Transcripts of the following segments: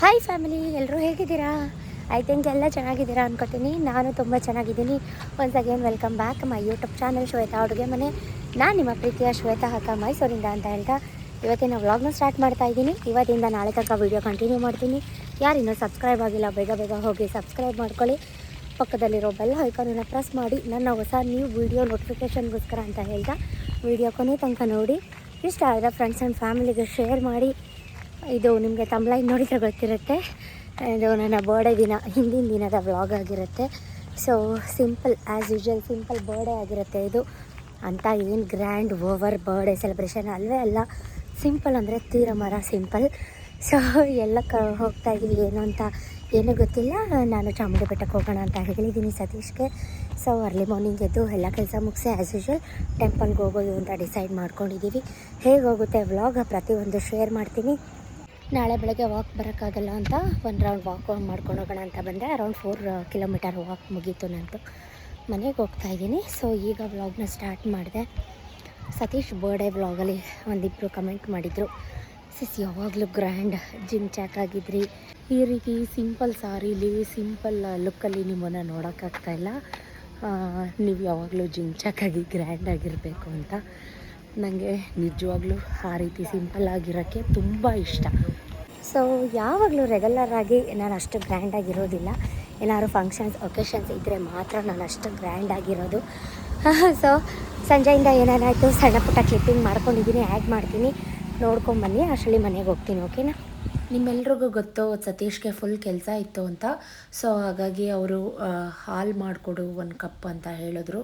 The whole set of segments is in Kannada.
ಹಾಯ್ ಫ್ಯಾಮಿಲಿ ಎಲ್ಲರೂ ಹೇಗಿದ್ದೀರಾ? ಐ ಥಿಂಕ್ ಎಲ್ಲ ಚೆನ್ನಾಗಿದ್ದೀರಾ ಅಂದ್ಕೊತೀನಿ ನಾನು ತುಂಬ ಚೆನ್ನಾಗಿದ್ದೀನಿ. Once again welcome back my YouTube channel Shweta ಅಡುಗೆ ಮನೆ. ನಾನು ನಿಮ್ಮ ಪ್ರೀತಿಯ ಶ್ವೇತಾ ಹಾಕ ಮೈಸೂರಿಂದ ಅಂತ ಹೇಳ್ತಾ ಇವತ್ತಿನ ವ್ಲಾಗ್ನ ಸ್ಟಾರ್ಟ್ ಮಾಡ್ತಾ ಇದ್ದೀನಿ. ಇವತ್ತಿಂದ ನಾಳೆ ತನಕ ವೀಡಿಯೋ ಕಂಟಿನ್ಯೂ ಮಾಡ್ತೀನಿ. ಯಾರಿನ್ನೂ ಸಬ್ಸ್ಕ್ರೈಬ್ ಆಗಿಲ್ಲ, ಬೇಗ ಬೇಗ ಹೋಗಿ ಸಬ್ಸ್ಕ್ರೈಬ್ ಮಾಡ್ಕೊಳ್ಳಿ. ಪಕ್ಕದಲ್ಲಿರೋ ಬೆಲ್ ಐಕಾನನ್ನು ಪ್ರೆಸ್ ಮಾಡಿ. ನನ್ನ ಹೊಸ ನ್ಯೂ ವೀಡಿಯೋ ನೋಟಿಫಿಕೇಷನ್ಗೋಸ್ಕರ ಅಂತ ಹೇಳ್ತಾ ವೀಡಿಯೋ ಕೊನೆ ತನಕ ನೋಡಿ. ಇಷ್ಟ ಆದರೆ ಫ್ರೆಂಡ್ಸ್ ಆ್ಯಂಡ್ ಫ್ಯಾಮಿಲಿಗೆ ಶೇರ್ ಮಾಡಿ. ಇದು ನಿಮಗೆ ತಮ್ಲೈನ್ ನೋಡಿದ್ರೆ ಗೊತ್ತಿರುತ್ತೆ. ಇದು ನನ್ನ ಬರ್ಡೇ ದಿನ, ಹಿಂದಿನ ದಿನದ ವ್ಲಾಗ್ ಆಗಿರುತ್ತೆ. So simple as usual simple birthday ಆಗಿರುತ್ತೆ ಇದು. ಅಂತ ಏನು ಗ್ರ್ಯಾಂಡ್ ಓವರ್ ಬರ್ಡೇ ಸೆಲೆಬ್ರೇಷನ್ ಅಲ್ಲವೇ ಅಲ್ಲ. ಸಿಂಪಲ್ ಅಂದರೆ ತೀರ ಮರ ಸಿಂಪಲ್ ಸೊ ಎಲ್ಲ ಕ ಹೋಗ್ತಾ ಇದ್ದೀವಿ. ಏನು ಅಂತ ಏನೂ ಗೊತ್ತಿಲ್ಲ. ನಾನು ಚಾಮುಂಡಿ ಬೆಟ್ಟಕ್ಕೆ ಹೋಗೋಣ ಅಂತ ಹೇಳಿದ್ದೀನಿ ಸತೀಶ್ಗೆ. ಸೊ ಅರ್ಲಿ ಮಾರ್ನಿಂಗ್ ಎದ್ದು ಎಲ್ಲ ಕೆಲಸ ಮುಗಿಸಿ ಆ್ಯಸ್ ಯೂಶ್ವಲ್ ಟೆಂಪಲ್ಗೆ ಹೋಗೋದು ಅಂತ ಡಿಸೈಡ್ ಮಾಡ್ಕೊಂಡಿದ್ದೀವಿ. ಹೇಗೆ ಹೋಗುತ್ತೆ ವ್ಲಾಗ್ ಪ್ರತಿಯೊಂದು ಶೇರ್ ಮಾಡ್ತೀನಿ. ನಾಳೆ ಬೆಳಗ್ಗೆ ವಾಕ್ ಬರೋಕ್ಕಾಗಲ್ಲ ಅಂತ ಒಂದು ರೌಂಡ್ ವಾಕ್ ಮಾಡ್ಕೊಂಡು ಹೋಗೋಣ ಅಂತ ಬಂದೆ. ಅರೌಂಡ್ ಫೋರ್ ಕಿಲೋಮೀಟರ್ ವಾಕ್ ಮುಗೀತು ನಂದು. ಮನೆಗೆ ಹೋಗ್ತಾ ಇದ್ದೀನಿ. ಸೊ ಈಗ ವ್ಲಾಗ್ನ ಸ್ಟಾರ್ಟ್ ಮಾಡಿದೆ. ಸತೀಶ್ ಬರ್ಡೇ ವ್ಲಾಗಲ್ಲಿ ಒಂದಿಬ್ಬರು ಕಮೆಂಟ್ ಮಾಡಿದರು. ಸಿಸ್ ಯಾವಾಗಲೂ ಗ್ರ್ಯಾಂಡ್ ಜಿಮ್ ಚಾಕ್ ಆಗಿದ್ರಿ. ಈ ರೀತಿ ಸಿಂಪಲ್ ಸಾರೀಲಿ ಸಿಂಪಲ್ ಲುಕ್ಕಲ್ಲಿ ನಿಮ್ಮನ್ನು ನೋಡೋಕ್ಕಾಗ್ತಾಯಿಲ್ಲ ನೀವು ಯಾವಾಗಲೂ ಜಿಮ್ ಚಾಕಾಗಿ ಗ್ರ್ಯಾಂಡ್ ಆಗಿರಬೇಕು ಅಂತ. ನನಗೆ ನಿಜವಾಗ್ಲೂ ಆ ರೀತಿ ಸಿಂಪಲ್ ಆಗಿರೋಕ್ಕೆ ತುಂಬ ಇಷ್ಟ. ಸೊ ಯಾವಾಗಲೂ ರೆಗ್ಯುಲರ್ ಆಗಿ ನಾನು ಅಷ್ಟು ಗ್ರ್ಯಾಂಡಾಗಿರೋದಿಲ್ಲ ಏನಾದ್ರು ಫಂಕ್ಷನ್ಸ್ ಒಕೇಶನ್ಸ್ ಇದ್ದರೆ ಮಾತ್ರ ನಾನು ಅಷ್ಟು ಗ್ರ್ಯಾಂಡಾಗಿರೋದು ಸೊ ಸಂಜೆಯಿಂದ ಏನೇನಾಯಿತು? ಸಣ್ಣ ಪುಟ್ಟ ಕ್ಲಿಪ್ಪಿಂಗ್ ಮಾಡ್ಕೊಂಡಿದ್ದೀನಿ ಆ್ಯಡ್ ಮಾಡ್ತೀನಿ ನೋಡ್ಕೊಂಬನ್ನಿ ಅಷ್ಟರಲ್ಲಿ ಮನೆಗೆ ಹೋಗ್ತೀನಿ ಓಕೆನಾ ನಿಮ್ಮೆಲ್ರಿಗೂ ಗೊತ್ತು ಸತೀಶ್ಗೆ ಫುಲ್ ಕೆಲಸ ಇತ್ತು ಅಂತ. ಸೊ ಹಾಗಾಗಿ ಅವರು ಹಾಲು ಮಾಡಿಕೊಡು ಒಂದು ಕಪ್ ಅಂತ ಹೇಳಿದ್ರು.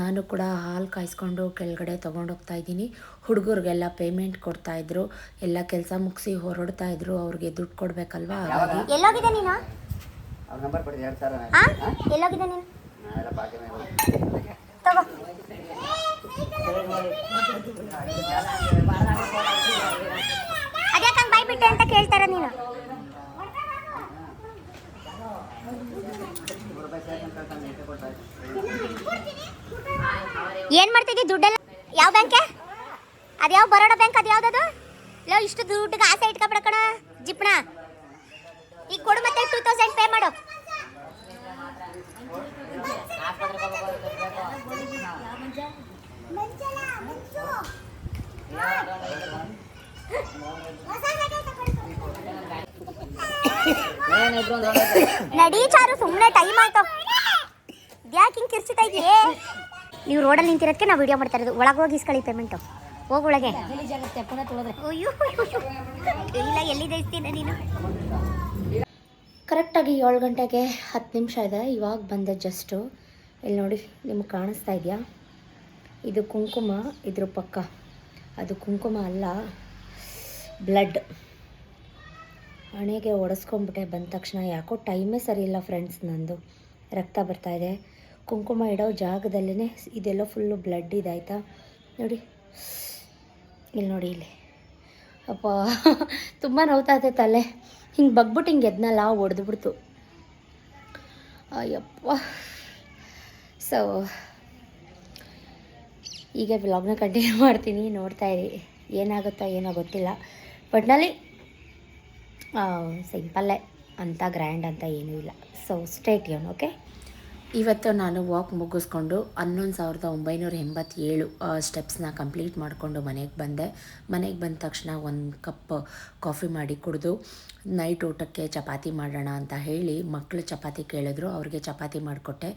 ನಾನು ಕೂಡ ಹಾಲು ಕಾಯಿಸ್ಕೊಂಡು ಕೆಳಗಡೆ ತೊಗೊಂಡೋಗ್ತಾ ಇದ್ದೀನಿ. ಹುಡುಗರಿಗೆಲ್ಲ ಪೇಮೆಂಟ್ ಕೊಡ್ತಾಯಿದ್ರು ಎಲ್ಲ ಕೆಲಸ ಮುಗಿಸಿ ಹೊರಡ್ತಾ ಇದ್ರು. ಅವ್ರಿಗೆ ದುಡ್ಡು ಕೊಡಬೇಕಲ್ವಾ? ಹಾಗಾಗಿ ಎಲ್ಲೋಗಿದೆ ನೀನು? ಎಲ್ಲೋಗಿದೆ ನೀನು? ತಗೋ. ಬಾಯ್ಬಿಟ್ಟೆ ಅಂತ ಕೇಳ್ತಾರ ನೀನು. ಏನ್ ಮಾಡ್ತೀವಿ ದುಡ್ಡೆಲ್ಲ ಯಾವ ಬ್ಯಾಂಕೆ ಅದ್ಯಾವ ಬರೋಡ ಬ್ಯಾಂಕ್ ಅದು ಯಾವ್ದದು? ಲೋ, ಇಷ್ಟು ದುಡ್ಡಿಗೆ ಆಸೆ ಇಟ್ಕೊಬಿಡಕಣ ಜಿಪ್ಣ. ಈಗ ಕೊಡು ಮತ್ತೆ ಟೂ ತೌಸಂಡ್ ಪೇ ಮಾಡು. ನಡಿ ಚಾರು ಸುಮ್ಮನೆ ಟೈಮ್ ಆಯ್ತು. ಯಾಕೆ ಹಿಂಗೆ ಕಿರ್ಚಿತಾ ಇದೆಯೇ? ನೀವು ರೋಡಲ್ಲಿ ನಿಂತಿರೋದಕ್ಕೆ ನಾವು ವಿಡಿಯೋ ಮಾಡ್ತಾ ಇರೋದು. ಒಳಗೆ ಹೋಗಿ ಇಸ್ಕೊಳ್ಳಿ ಪೇಮೆಂಟು ಹೋಗಿ ಒಳಗೆ. ಇಲ್ಲ, ಎಲ್ಲಿದೆ ಇಸ್ತೀನಿ ನೀನು? ಕರೆಕ್ಟಾಗಿ ಏಳು ಗಂಟೆಗೆ ಹತ್ತು ನಿಮಿಷ ಇದೆ. ಇವಾಗ ಬಂದೆ ಜಸ್ಟು ಇಲ್ಲಿ ನೋಡಿ, ನಿಮ್ಗೆ ಕಾಣಿಸ್ತಾ ಇದೆಯಾ? ಇದು ಕುಂಕುಮ, ಇದ್ರ ಪಕ್ಕ. ಅದು ಕುಂಕುಮ ಅಲ್ಲ. ಬ್ಲಡ್. ಹಣೆಗೆ ಒಡೆಸ್ಕೊಂಬಿಟ್ಟೆ ಬಂದ ತಕ್ಷಣ ಯಾಕೋ ಟೈಮೇ ಸರಿ ಇಲ್ಲ ಫ್ರೆಂಡ್ಸ್ ನಂದು. ರಕ್ತ ಬರ್ತಾ ಇದೆ. ಕುಂಕುಮ ಇಡೋ ಜಾಗದಲ್ಲೇ ಇದೆಲ್ಲ ಫುಲ್ಲು ಬ್ಲಡ್ ಇದಾಯ್ತಾ ನೋಡಿ. ಇಲ್ಲಿ ನೋಡಿ ಇಲ್ಲಿ. ಅಪ್ಪ, ತುಂಬ ನೋವುತ್ತಾ ಇದೆ ತಲೆ. ಹಿಂಗೆ ಬಗ್ಬಿಟ್ಟು ಹಿಂಗೆ ಎದ್ನಲ್ಲ, ಒಡೆದ್ಬಿಡ್ತು. ಅಯ್ಯಪ್ಪ. ಸೊ ಈಗ ವ್ಲಾಗ್ನ ಕಂಟಿನ್ಯೂ ಮಾಡ್ತೀನಿ. ನೋಡ್ತಾ ಇರಿ. ಏನಾಗುತ್ತೋ ಏನೋ ಗೊತ್ತಿಲ್ಲ. ಒಟ್ನಲ್ಲಿ ಸಿಂಪಲ್ಲೇ ಅಂತ ಗ್ರ್ಯಾಂಡ್ ಅಂತ ಏನೂ ಇಲ್ಲ. ಸೊ ಸ್ಟೇಟ್ ಯೋನ್ ಓಕೆ ಇವತ್ತು ನಾನು ವಾಕ್ ಮುಗಿಸ್ಕೊಂಡು ಹನ್ನೊಂದು ಸಾವಿರದ ಒಂಬೈನೂರ ಎಂಬತ್ತೇಳು ಸ್ಟೆಪ್ಸ್ನ ಕಂಪ್ಲೀಟ್ ಮಾಡಿಕೊಂಡು ಮನೆಗೆ ಬಂದೆ. ಮನೆಗೆ ಬಂದ ತಕ್ಷಣ ಒಂದು ಕಪ್ ಕಾಫಿ ಮಾಡಿ ಕುಡಿದು ನೈಟ್ ಊಟಕ್ಕೆ ಚಪಾತಿ ಮಾಡೋಣ ಅಂತ ಹೇಳಿ ಮಕ್ಕಳು ಚಪಾತಿ ಕೇಳಿದ್ರು, ಅವ್ರಿಗೆ ಚಪಾತಿ ಮಾಡಿಕೊಟ್ಟೆ.